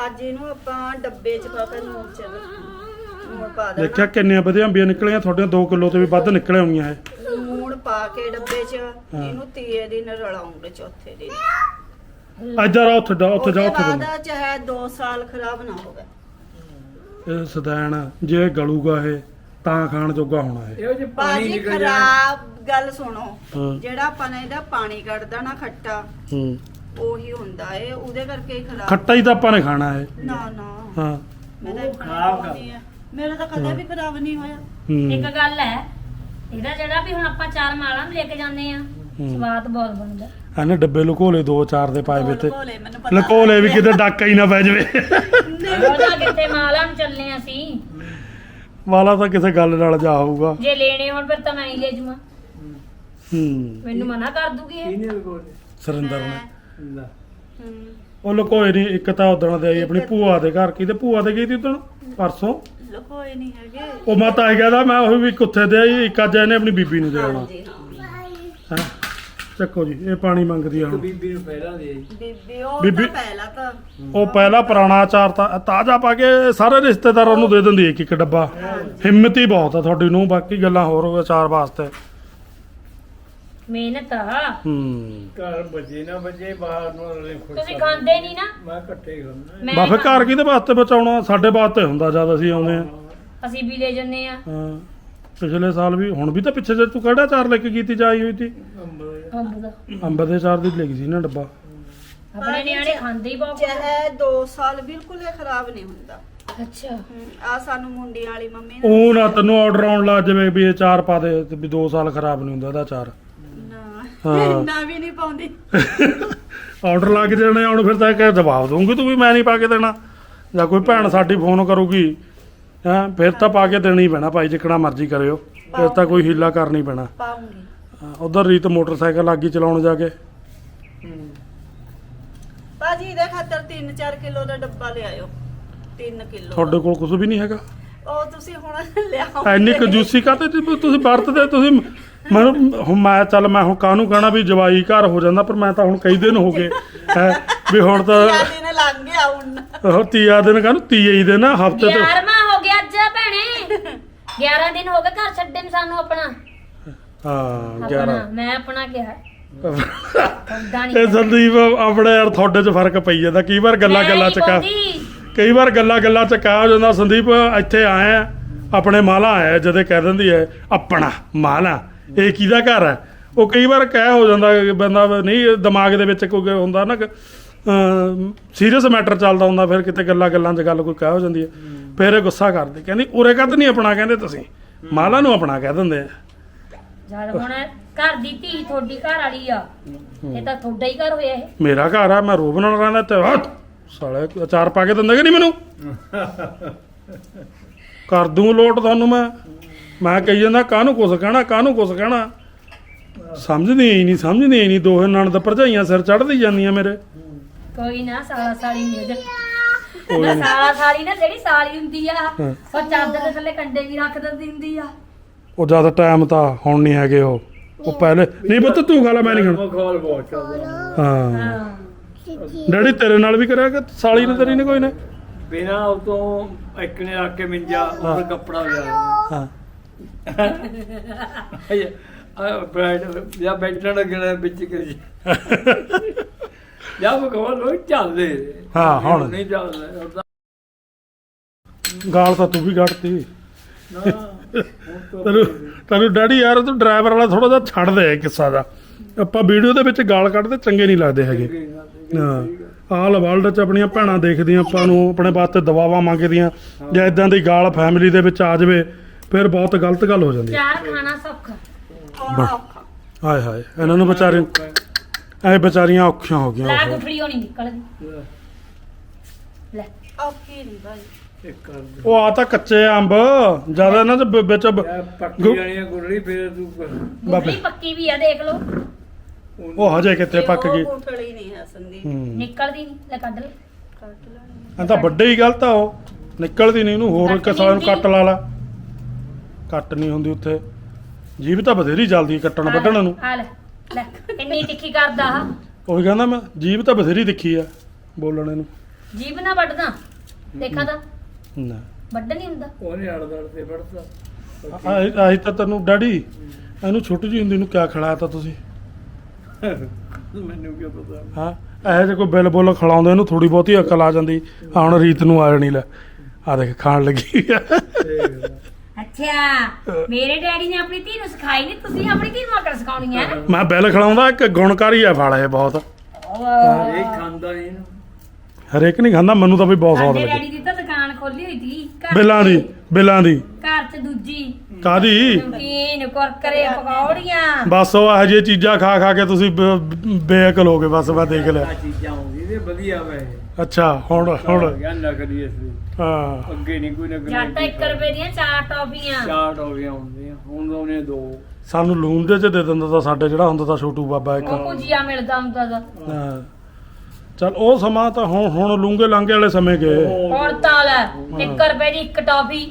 ਅੱਜ ਇਹਨੂੰ ਆਪਾਂ ਡੱਬੇ 'ਚ ਪਾ ਕੇ ਨੂਨ ਚ ਨੂਨ ਪਾ ਦੇਣਾ ਦੇਖਿਆ ਕਿੰਨੀਆਂ ਵਧੀਆ ਅੰਬੀਆਂ ਨਿਕਲੀਆਂ, ਤੁਹਾਡੀਆਂ 2 ਕਿਲੋ ਤੋਂ ਵੀ ਵੱਧ ਨਿਕਲੇ ਹੋਣੀਆਂ ਇਹ। ਪਾ ਕੇ ਡੱਬੇ 'ਚ ਇਹਨੂੰ ਤੀਏ ਦਿਨ ਰਲਾਉਂਗੇ ਚੌਥੇ ਦਿਨ। ਇੱਧਰ ਆ ਉੱਥੇ ਜਾ ਉੱਥੇ ਜਾ ਉੱਥੇ ਬਾਅਦ ਜਾ। ਚਾਹੇ 2 ਸਾਲ ਖਰਾਬ ਨਾ ਹੋਵੇ। ਇਹ ਸਦੈਣ ਜੇ ਗਲੂਗਾ ਇਹ ਤਾਂ ਖਾਣ ਜੋਗਾ ਹੋਣਾ ਇਹ। ਇਹੋ ਜਿਹੇ ਪਾਣੀ ਬਾਜੀ ਨਿਕਲ ਜਾਣਾ ਖਰਾਬ ਗੱਲ ਸੁਣੋ। ਹਾਂ। ਜਿਹੜਾ ਆਪਾਂ ਨੇ ਇਹਦਾ ਪਾਣੀ ਕੱਢਦਾ ਨਾ ਖੱਟਾ ਹੂੰ। ਉਹੀ ਹੁੰਦਾ ਏ। ਉਹਦੇ ਕਰਕੇ ਹੀ ਖਰਾਬ ਖੱਟਾ ਹੀ ਤਾਂ ਆਪਾਂ ਨੇ ਖਾਣਾ ਹੈ ਨਾ ਨਾ। ਹਾਂ। ਮੈਂ ਤਾਂ ਉਹ ਖਰਾਬ ਕਰ- ਨਹੀਂ ਹੈ ਮੇਰਾ ਤਾਂ ਕਦੇ ਵੀ ਖਰਾਬ ਨਹੀਂ ਹੋਇਆ। ਇੱਕ ਗੱਲ ਹੈ ਇਹਦਾ ਜਿਹੜਾ ਵੀ ਹੁਣ ਆਪਾਂ ਚਾਰ ਮਾਲਾਂ ਲੈ ਕੇ ਜਾਂਦੇ ਆ ਸਵਾਦ ਬਹੁਤ ਬਣਦਾ। ਇਹਨੇ ਡੱਬੇ ਲੁਕੋਲੇ ਦੋ ਚਾਰ ਦੇ ਪਾਏ ਵੇ ਤੇ। ਭੋਲੇ ਮੈਨੂੰ ਪਤਾ ਲੁਕੋਲੇ ਵੀ ਕਿਤੇ ਡਾਕਾ ਹੀ ਨਾ ਪੈ ਜਾਵੇ। ਉਹਦਾ ਕਿਤੇ ਮਾਲਾਂ ਨੂੰ ਚੱਲਨੇ ਆ ਅਸੀਂ। ਵਾਲਾ ਤਾਂ ਕਿਸੇ ਗੱਲ ਨਾਲ ਜਾ ਹੋਊਗਾ। ਜੇ ਲੈਣੇ ਹੋਣ ਫਿਰ ਤਾਂ ਮੈਂ ਹੀ ਲੈ ਹੂੰ। ਮੈਨੂੰ ਮਨਾ ਕਰ ਦੂਗੀ ਇਹ। ਇਹਨੇ ਲਗੋ ਸਰਿੰਦਰ ਨੇ। ਲੈ। ਹੂੰ। ਉਹ ਲੁਕੋਏ ਨਹੀਂ ਇੱਕ ਤਾਂ ਉਦਣ ਦੇ ਆਈ ਆਪਣੀ ਭੂਆ ਦੇ ਘਰ ਕੀ ਤੇ ਭੂਆ ਦੇ ਗਈ ਤੀ ਉਦਣ ਪਰਸੋਂ? ਲਕੋਏ ਨਹੀਂ ਹੈਗੇ। ਉਹ ਮਾਤਾ ਹੀ ਕਹਿੰਦਾ ਮੈਂ ਉਹ ਵੀ ਕਿੱਥੇ ਦੇ ਆਈ ਇੱਕ ਅੱਜ ਇਹਨੇ ਆਪਣੀ ਬੀਬੀ ਨੂੰ ਦੇ ਆਉਣਾ ਹਾਂਜੀ। ਹਾਂ? ਹੈਂ। ਚੱਕੋ ਜੀ ਇਹ ਪਾਣੀ ਮੰਗਦੀ ਆ ਇੱਕ ਹੁਣ। ਬੀਬੀ ਨੂੰ ਪਹਿਲਾਂ ਦੇ। ਆਈ। ਬੀਬੀ ਉਹ ਬੀਬੀ- ਤਾਂ ਪਹਿਲਾਂ ਤਾਂ ਉਹ ਪਹਿਲਾ ਪੁਰਾਣਾ ਅਚਾਰ ਤਾਂ ਤਾਜ਼ਾ ਪਾ ਕੇ ਸਾਰੇ ਰਿਸ਼ਤੇਦਾਰਾਂ ਨੂੰ ਦੇ ਦਿੰਦੀ ਇੱਕ ਇੱਕ ਡੱਬਾ। ਹਿੰਮਤ ਹੀ ਬਹੁਤ ਆ ਤੁਹਾਡੀ ਨੂੰ ਬਾਕੀ ਗੱਲਾਂ ਹੋਰ ਅਚਾਰ ਵਾਸਤੇ। ਮਿਹਨਤ ਆ। ਹੂੰ। ਘਰ ਬਚੇ ਨਾ ਬਚੇ ਬਾਹਰ ਨੂੰ ਅਗਲੇ ਖੁਸ਼ ਤੁਸੀਂ ਕਰ ਖਾਂਦੇ ਨਹੀਂ ਨਾ। ਮੈਂ ਇਕੱਠੇ ਖਾਂਦਾ ਮੈਂ ਬਾਫੇ ਖਾ- ਘਰ ਕਿਹਦੇ ਵਾਸਤੇ ਬਚਾਉਣਾ? ਸਾਡੇ ਵਾਸਤੇ ਹੁੰਦਾ ਜਦ ਅਸੀਂ ਆਉਂਦੇ ਆ ਅਸੀਂ ਵੀ ਲੈ ਜੰਨੇ ਆ ਹਾਂ। ਪਿਛਲੇ ਸਾਲ ਵੀ ਹੁਣ ਵੀ ਤਾਂ ਪਿੱਛੇ ਜੇ ਤੂੰ ਕਿਹੜਾ ਚਾਰ ਲੈ ਕੇ ਕੀਤੀ ਜਾਈ ਹੋਈ ਸੀ ਅੰਬ ਦਾ। ਅੰਬ ਦੇ। ਚਾਰ ਦੀ ਲੈ ਗਈ ਸੀ ਨਾ ਡੱਬਾ। ਆਪਣੇ ਨਿਆਣੇ ਖਾਂਦੇ ਹੀ ਬਹੁਤ। ਚਾਹੇ 2 ਸਾਲ ਬਿਲਕੁਲ ਇਹ ਖਰਾਬ ਨਹੀਂ ਹੁੰਦਾ। ਅੱਛਾ। ਆ ਸਾਨੂੰ ਮੁੰਡਿਆਂ ਵਾਲੀ ਮੰਮੀ ਨੇ ਉਹ ਨਾ ਤੈਨੂੰ ਆਰਡਰ ਆਉਣ ਲੱਗ ਜਾਵੇ ਵੀ ਇਹ ਚਾਰ ਪਾ ਦੇ ਤੇ ਵੀ 2 ਸਾਲ ਖਰਾਬ ਨਹੀਂ ਹੁੰਦਾ ਇਹਦਾ ਚਾਰ। ਨਾ ਹਾਂ। ਨਾ ਵੀ ਨਹੀਂ ਪਾਉਂਦੀ। ਆਰਡਰ ਲੱਗ ਜਾਣੇ ਹੁਣ ਫਿਰ ਤਾਂ ਕਿ ਜਵਾਬ ਦਊਂਗੀ ਤੂੰ ਵੀ ਮੈਂ ਨਹੀਂ ਪਾ ਕੇ ਦੇਣਾ। ਜਾਂ ਕੋਈ ਭੈਣ ਸਾਡੀ ਫੋਨ ਕਰੂਗੀ ਹੈਂ ਫਿਰ ਤਾਂ ਪਾ ਕੇ ਦੇਣਾ ਪੈਣਾ ਭਾਈ ਜਿੱਕਣਾ ਮਰਜ਼ੀ ਕਰਿਓ। ਫਿਰ ਤਾਂ ਕੋਈ ਹੀਲਾ ਕਰਨੀ ਪੈਣਾ। ਪਾਉਂਗੀ। ਉਧਰ ਰੀਤ ਮੋਟਰਸਾਈਕਲ ਲੱਗੀ ਚਲਾਉਣ ਜਾ ਕੇ। ਬਾਜੀ ਇਹਦੇ ਖਾਤਰ 3-4 ਕਿਲੋ ਦਾ ਡੱਬਾ ਲਿਆਇਓ 3 ਕਿਲੋ ਤੁਹਾਡੇ ਕੋਲ ਕੁਝ ਵੀ ਨਹੀਂ ਹੈਗਾ? ਉਹ ਤੁਸੀਂ ਹੁਣ ਲਿਆਓ। ਐਨੀ ਕੰਜੂਸੀ ਕਾਤੇ ਤੁਸੀਂ ਵਰਤਦੇ ਤੁਸੀਂ ਮੈਨੂੰ ਹੁਣ ਮੈਂ ਚੱਲ ਮੈਂ ਹੁਣ ਕਾਹਨੂੰ ਕਹਿਣਾ ਵੀ ਜਵਾਈ ਘਰ ਹੋ ਜਾਂਦਾ ਪਰ ਮੈਂ ਤਾਂ ਹੁਣ ਕਈ ਦਿਨ ਹੋ ਗਏ ਹੈ ਵੀ ਹੁਣ ਤਾਂ ਦਿਨ ਲੰਘ ਗਿਆ ਹੁਣ। ਉਹ ਤੀਆ ਦਿਨ ਕਾਹਨੂੰ ਤੀਏ ਹੀ ਦਿਨ ਹਫ਼ਤੇ ਤੇ। 11ਵਾਂ ਹੋ ਗਿਆ ਅੱਜ ਭੈਣੇ। 11 ਦਿਨ ਹੋ ਗਏ ਘਰ ਛੱਡੇ ਨੂੰ ਸਾਨੂੰ ਆਪਣਾ। ਹਾਂ ਆਪਣਾ 11 ਮੈਂ ਆਪਣਾ ਕਿਹਾ। ਇਹ ਸੰਦੀਪ ਆਪਣੇ ਯਾਰ ਤੁਹਾਡੇ 'ਚ ਫ਼ਰਕ ਪਈ ਜਾਂਦਾ ਕਈ ਵਾਰ ਗੱਲਾਂ ਮੈਂ ਗੱਲਾਂ ਚ ਕਾ। ਕਈ ਵਾਰ ਗੱਲਾਂ ਗੱਲਾਂ ਚ ਕਾ ਹੋ ਜਾਂਦਾ ਸੰਦੀਪ ਇੱਥੇ ਆਏ ਆ ਆਪਣੇ ਮਾਲਾ ਆਇਆ ਜਦੇ ਕਹਿ ਦਿੰਦੀ ਹੈ ਆਪਣਾ ਮਾਲਾ। ਇਹ ਕਿਹਦਾ ਘਰ ਹੈ? ਉਹ ਕਈ ਵਾਰ ਕਹਿ ਹੋ ਜਾਂਦਾ ਕਿ ਬੰਦਾ ਨਹੀਂ ਦਿਮਾਗ ਦੇ ਵਿੱਚ ਕੋਈ ਹੁੰਦਾ ਨਾ ਸੀਰੀਅਸ ਮੈਟਰ ਚੱਲਦਾ ਹੁੰਦਾ ਫਿਰ ਕਿਤੇ ਗੱਲਾਂ ਗੱਲਾਂ 'ਚ ਗੱਲ ਕੋਈ ਕਹਿ ਹੋ ਜਾਂਦੀ ਹੈ। ਫਿਰ ਇਹ ਗੁੱਸਾ ਕਰਦੇ। ਕਹਿੰਦੀ ਉਰੇ ਕਦ ਨਹੀਂ ਆਪਣਾ? ਕਹਿੰਦੇ ਤੁਸੀਂ। ਮਾਲਾ ਨੂੰ ਆਪਣਾ ਕਹਿ ਦਿੰਦੇ ਆ। ਜਦ ਹੁਣ ਘਰ ਦੀ ਧੀ ਤੁਹਾਡੀ ਘਰ ਵਾਲੀ ਆ। ਇਹ ਤਾਂ ਤੁਹਾਡਾ ਹੀ ਘਰ ਹੋਇਆ ਇਹ। ਮੇਰਾ ਘਰ ਆ ਮੈਂ ਰੋਬ ਨਾਲ ਰਹਿੰਦਾ ਤੇ ਹੱਥ ਸਾਲੇ ਅਚਾਰ ਪਾ ਕੇ ਦਿੰਦੇ ਕਿ ਨਹੀਂ ਮੈਨੂੰ? ਕਰ ਦੂੰ ਲੋਟ ਤੁਹਾਨੂੰ ਮੈਂ। ਮੈਂ ਕਹੀ ਜਾਂਦਾ ਕਾਹਨੂੰ ਕੁਛ ਕਹਿਣਾ ਕਾਹਨੂੰ ਕੁਛ ਕਹਿਣਾ? ਸਮਝਦੀ ਹੀ ਨਹੀਂ ਸਮਝਦੀ ਹੀ ਨਹੀਂ ਦੋਹੇ ਨਣਦ ਭਰਜਾਈਆਂ ਸਿਰ ਚੜਦੀ ਜਾਂਦੀਆਂ ਮੇਰੇ। ਕੋਈ ਨਾ ਸਾਲਾ ਸਾਲੀ ਨਹੀਂ ਉਹਦੇ। ਕੋਈ ਨਾ। ਨੀ। ਸਾਲਾ ਸਾਲੀ ਨਾ ਜਿਹੜੀ ਸਾਲੀ ਹੁੰਦੀ ਆ। ਉਹ ਚਾਦਰ ਦੇ ਥੱਲੇ ਕੰਡੇ ਵੀ ਰੱਖ ਦਿੰਦੀ ਹੁੰਦੀ ਆ। ਉਹ ਜ਼ਿਆਦਾ ਟਾਈਮ ਤਾਂ ਹੁਣ ਨਹੀਂ ਹੈਗੇ ਉਹ। ਉਹ ਪਹਿਲੇ ਨਹੀਂ ਪੁੱਤ ਤੂੰ ਖਾ ਲੈ ਮੈਂ ਨਹੀਂ ਖਾਣਾ। ਮਖੌਲ ਬਹੁਤ ਚੱਲਦਾ ਹਾਂ। ਹਾਂ ਡੈਡੀ ਤੇਰੇ ਨਾਲ ਵੀ ਕਰਿਆ ਕਿ ਸਾਲੀ ਨੇ ਤੇਰੀ ਨੇ ਕੋਈ ਨੇ? ਬਿਨਾ ਉਹ ਤੋਂ ਇੱਕ ਨੇ ਰੱਖ ਕੇ ਮਿੰਜਾ ਉੱਪਰ ਕੱਪੜਾ ਹੋ ਹਾਂ। ਆ ਬ੍ਰਾਈਡ ਜਾਂ ਬੈਠਣ ਲੱਗਣਾ ਵਿੱਚ ਕਰੀ ਜਾਂ ਮਖੌਲ ਉਹ ਚੱਲਦੇ ਹਾਂ, ਹੁਣ। ਨਹੀਂ ਚੱਲਦਾ ਗਾਲ ਤਾਂ ਤੂੰ ਵੀ ਕੱਢਤੀ। ਨਾ ਹੁਣ ਤਾਂ ਤੈਨੂੰ ਤੈਨੂੰ ਡੈਡੀ ਯਾਰ ਤੂੰ ਡਰਾਈਵਰ ਵਾਲਾ ਥੋੜਾ ਜਿਹਾ ਛੱਡ ਦੇ ਇਹ ਕਿੱਸਾ ਦਾ। ਆਪਾਂ ਵੀਡੀਓ ਦੇ ਵਿੱਚ ਗਾਲ ਕੱਢਦੇ ਚੰਗੇ ਨਹੀਂ ਲੱਗਦੇ ਹੈਗੇ। ਹਾਂ। ਆਲ ਵਰਲਡ ਚ ਆਪਣੀਆਂ ਭੈਣਾਂ ਦੇਖਦੀਆਂ ਆਪਾਂ ਨੂੰ ਆਪਣੇ ਵਾਸਤੇ ਦਵਾਵਾਂ ਮੰਗਦੀਆਂ ਜਾਂ ਇਦਾਂ ਦੀ ਗਾਲ ਫੈਮਿਲੀ ਦੇ ਵਿੱਚ ਆ ਜਾਵੇ। ਫਿਰ ਬਹੁਤ ਗਲਤ ਗੱਲ ਹੋ ਜਾਂਦੀ ਹੈ। ਚਾਰ ਖਾਣਾ ਸੌਖਾ। ਔਖਾ। ਹਾਏ ਹਾਏ ਇਹਨਾਂ ਨੂੰ ਵਿਚਾਰੇ ਐ ਵਿਚਾਰੀਆਂ ਔਖੀਆਂ ਹੋ ਗਈਆਂ ਲੈ। ਗੁਫੜੀ ਹੋਣੀ ਨਿਕਲਦੀ ਲੈ। ਔਖੀ ਨਹੀਂ ਭਾਈ ਇੱਕ ਕਰ। ਦੇ ਉਹ ਆ ਤਾਂ ਕੱਚੇ ਅੰਬ ਜ਼ਿਆਦਾ ਇਹਨਾਂ ਦੇ ਵਿੱਚ ਪੱਕੀ ਜਾਣੀਆਂ ਗੁਰੜੀ ਫਿਰ ਤੂੰ ਗੁੱਲੀ ਪੱਕੀ ਵੀ ਆ ਦੇਖ ਲਓ। ਉਹ ਹਜੇ ਕਿੱਥੇ ਪੱਕ ਗਈ। ਉਹ ਗੁਠਲੀ ਨਹੀਂ ਹੈ ਸੰਦੀਪ। ਹੂੰ। ਨਿਕਲਦੀ ਨਹੀਂ ਲੈ ਕੱਢ ਲੈ। ਕੱਟ ਲੈਣੀ। ਇਹ ਤਾਂ ਵੱਡੇ ਹੀ ਗਲਤ ਆ ਉਹ। ਨਿਕਲਦੀ ਨਹੀਂ ਇਹਨੂੰ ਹੋਰ ਕਿਸਾਨ ਨੂੰ ਕੱਟ ਲਾ ਲਾ। ਕੱਟ ਨਹੀਂ ਹੁੰਦੀ ਉੱਥੇ। ਜੀਭ ਤਾਂ ਬਥੇਰੀ ਜਲਦੀ ਕੱਟਣ ਵੱਢਣ ਨੂੰ। ਆ ਲੈ ਲੈ ਇੰਨੀ ਤਿੱਖੀ ਕਰਦਾ ਆ। ਉਹੀ ਕਹਿੰਦਾ ਮੈਂ ਜੀਭ ਤਾਂ ਬਥੇਰੀ ਦਿਖੀ ਆ ਬੋਲਣ ਨੂੰ। ਜੀਬ ਨਾ ਵੱਢਦਾ ਦੇਖਾ ਤਾਂ। ਨਾ। ਵੱਢ ਨਹੀਂ ਹੁੰਦਾ ਉਹਨੇ ਅੜਦੜ ਤੇ ਵੜਦਾ ਆਹੀ ਤਾਂ ਤੈਨੂੰ ਡੈਡੀ ਇਹਨੂੰ ਛੋਟੀ ਜਿਹੀ ਹੁੰਦੀ ਨੂੰ ਕਿਆ ਖਿਲਾਇਆ ਤਾ ਤੁਸੀਂ? ਮੈਨੂੰ ਕੀ ਪਤਾ? ਹਾਂ ਇਹ ਜੇ ਕੋਈ ਬਿੱਲ ਬੁੱਲ ਖਿਲਾਉਂਦੇ ਇਹਨੂੰ ਥੋੜੀ ਬਹੁਤੀ ਅਕਲ ਆ ਜਾਂਦੀ। ਆ ਹੁਣ ਰੀਤ ਨੂੰ ਆ ਜਾਣੀ ਲੈ। ਆ ਦੇਖ ਖਾਣ ਲੱਗੀ ਆ। ਅੱਛਾ। ਮੇਰੇ ਡੈਡੀ ਨੇ ਆਪਣੀ ਧੀ ਨੂੰ ਸਿਖਾਈ ਨਹੀਂ ਤੁਸੀਂ ਆਪਣੀ ਧੀ ਨੂੰ ਅਕਲ ਸਿਖਾਉਣੀ ਹੈ। ਮੈਂ ਬਿੱਲ ਖਿਲਾਉਂਦਾ ਇੱਕ ਗੁਣਕਾਰੀ ਆ ਫਲ ਇਹ ਬਹੁਤ। ਇਹ ਖਾਂਦਾ ਨਹੀਂ ਹਰੇਕ ਨਹੀਂ ਖਾਂਦਾ ਮੈਨੂੰ ਤਾਂ ਵੀ ਬਹੁਤ ਸਵਾਦ ਸਾਡੇ ਲੱਗੇ। ਡੈਡੀ ਦੀ ਤਾਂ ਦੁਕਾਨ ਖੋਲੀ ਹੋਈ ਸੀ ਘਰ ਬਿੱਲਾਂ ਦੀ ਬਿੱਲਾਂ ਦੀ। ਘਰ 'ਚ ਦੂਜੀ। ਕਾਦੀ ਨਮਕੀਨ ਕੁਰਕਰੇ ਪਕੌੜੀਆਂ। ਬਸ ਉਹ ਇਹੋ ਜਿਹੀਆਂ ਚੀਜ਼ਾਂ ਖਾ ਖਾ ਕੇ ਤੁਸੀਂ ਬ- ਬੇਅਕਲ ਹੋ ਗਏ ਬਸ ਮੈਂ ਦੇਖ ਲਿਆ। ਆ ਚੀਜ਼ਾਂ ਆਉਂਦੀ ਨੇ ਵਧੀਆ ਵੇ ਅੱਛਾ ਹੁਣ ਹੁਣ। ਗਿਆਨ ਨਾ ਕਰੀਏ ਅਸੀਂ ਹਾਂ। ਅੱਗੇ ਨਹੀਂ ਕੋਈ ਨਾ ਜਦ ਤਾਂ 1 ਰੁਪਏ ਦੀਆਂ ਚਾਰ ਟੌਫੀਆਂ ਚਾਟ ਹੋ ਗਿਆ ਹੁੰਦੀਆਂ ਹੁਣ ਤਾਂ ਉਹਨੇ ਦੋ। ਸਾਨੂੰ ਲੂਣ ਦੇ ਚ ਦੇ ਦਿੰਦਾ ਤਾਂ ਸਾਡੇ ਜਿਹੜਾ ਹੁੰਦਾ ਤਾਂ ਛੋਟੂ ਬਾਬਾ ਇੱਕ। ਉਹ ਭੁਜੀਆ ਮਿਲਦਾ ਹੁੰਦਾ ਦਾ ਹਾਂ। ਚਲ ਉਹ ਸਮਾਂ ਤਾਂ ਹੁਣ ਹੁਣ ਲੂੰਗੇ ਲਾਂਗੇ ਵਾਲੇ ਸਮੇਂ ਗਏ ਹੁਣ ਤਾਂ ਲੈ 1 ਰੁਪਏ ਦੀ ਇੱਕ ਟੌਫੀ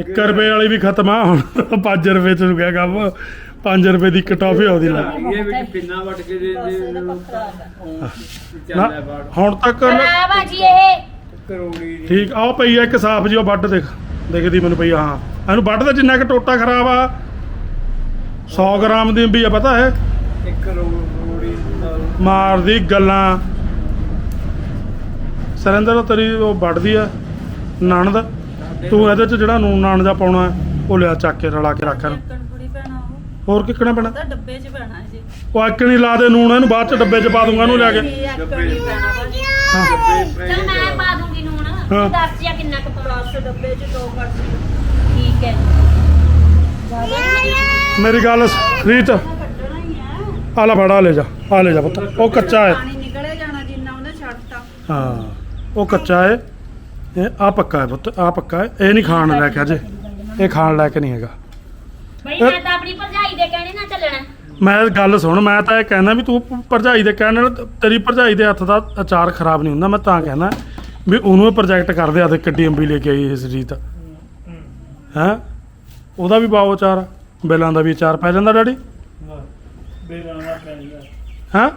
1 ਰੁਪਏ ਵਾਲੀ ਵੀ ਖਤਮ ਆ ਹੁਣ 5 ਰੁਪਏ ਚ ਰੁਕਿਆ ਕੰਮ। 5 ਰੁਪਏ ਦੀ ਇੱਕ ਟੌਫੀ ਆਉਦੀ ਲੈ ਇਹ ਵਿੱਚ ਪਿੰਨਾ ਵਟ ਕੇ ਦੇ ਦੇ। ਨਾ ਹੁਣ ਤੱਕ ਆ ਇਹ। ਕਰੋੜੀ ਦੀ। ਠੀਕ ਆਹ ਪਈ ਆ ਇੱਕ ਸਾਫ਼ ਜੀ ਉਹ ਵੱਢ ਦੇਖ। ਦੇਖਦੀ ਮੈਨੂੰ ਪਈ ਆ, ਹਾਂ। ਇਹਨੂੰ ਵੱਢ ਦੇ ਜਿੰਨਾ ਕਿ ਟੋਟਾ ਖਰਾਬ ਆ। 100 ਗ੍ਰਾਮ ਦੀ ਵੀ ਆ ਪਤਾ ਹੈ? ਇੱਕ ਕਰੋੜੀ ਨਾਲ ਮਾਰਦੀ ਗੱਲਾਂ। ਸਰਿੰਦਰ ਤੇਰੀ ਉਹ ਵੱਢਦੀ ਆ ਨਣਦ। ਤੂੰ ਇਹਦੇ ਚ ਜਿਹੜਾ ਨੂਨ ਨਾਨ ਜਾ ਪਾਉਣਾ ਉਹ ਲਿਆ ਚੱਕ ਕੇ ਰਲਾ ਕੇ ਰੱਖ ਇਹਨੂੰ। ਕਣਕੁੜੀ ਪੈਣਾ ਉਹ ਹੋਰ ਕਿੱਕਣਾ ਪੈਣਾ? ਡੱਬੇ 'ਚ ਪੈਣਾ ਜੀ। ਉਹ ਅੱਕਣੀ ਲਾ ਦੇ ਨੂਨ ਇਹਨੂੰ ਬਾਅਦ ਚ ਡੱਬੇ ਚ ਪਾ ਦੂੰਗਾ ਇਹਨੂੰ ਲਿਆ ਕੇ। ਡੱਬੇ ਨਹੀਂ ਪੈਣਾ ਭਾਜੀ। ਹਾਂ। ਚਲ ਮੈਂ ਪਾ ਦੂੰਗੀ ਨੂਣ ਹਾਂ। ਤੂੰ ਦੱਸ ਜਾਂ ਕਿੰਨਾ ਕੁ ਪਾਉਣਾ ਪਲੱਸ ਡੱਬੇ 'ਚ ਦੋ ਕੱਢ ਠੀਕ ਹੈ ਜ਼ਿਆਦਾ ਨਹੀਂ ਮੇਰੀ ਗੱਲ ਸ- ਰੀਤ। ਕੱਢਣਾ ਹੀ ਹੈ ਆ ਲੈ ਫੜਾ ਲੈ ਜਾ ਆ ਲੈ ਜਾ ਪੁੱਤ। ਉਹ ਕੱਚਾ ਹੈ। ਪਾਣੀ ਨਿਕਲੇ ਜਾਣਾ ਜਿੰਨਾ ਉਹਨੇ ਛੱਡਤਾ। ਹਾਂ ਉਹ ਕੱਚਾ ਹੈ। ਇਹ ਆ ਪੱਕਾ ਹੈ ਪੁੱਤ ਆ ਪੱਕਾ ਹੈ। ਇਹ ਨਹੀਂ ਖਾਣ ਲੈ ਕੇ ਅਜੇ। ਇਹ ਖਾਣ ਲੈ ਕੇ ਨਹੀਂ ਹੈਗਾ। ਬਈ ਮੈਂ ਤਾਂ ਭਰਜਾਈ ਦੇ ਕਹਿਣੇ ਨਾਲ ਚੱਲਣਾ। ਮੈਂ ਗੱਲ ਸੁਣ ਮੈਂ ਤਾਂ ਇਹ ਕਹਿੰਦਾ ਵੀ ਤੂੰ ਭਰਜਾਈ ਦੇ ਕਹਿਣ ਨਾਲ ਤੇਰੀ ਭਰਜਾਈ ਦੇ ਹੱਥ ਦਾ ਅਚਾਰ ਖਰਾਬ ਨਹੀਂ ਹੁੰਦਾ ਮੈਂ ਤਾਂ ਕਹਿੰਦਾ ਵੀ ਉਹਨੂੰ ਇਹ ਪ੍ਰੋਜੈਕਟ ਕਰਦੇ ਆ ਤੇ ਕਿੱਡੀ ਅੰਬੀ ਲੈ ਕੇ ਆਈ ਇਸ ਰੀਤ ਹੈ? ਉਹਦਾ ਵੀ ਪਾਓ ਅਚਾਰ ਬੇਲਾਂ ਦਾ ਵੀ ਅਚਾਰ ਪੈ ਜਾਂਦਾ ਡੈਡੀ? ਬੇਲਾਂ ਦਾ ਪੈਂਦਾ ਹਾਂ?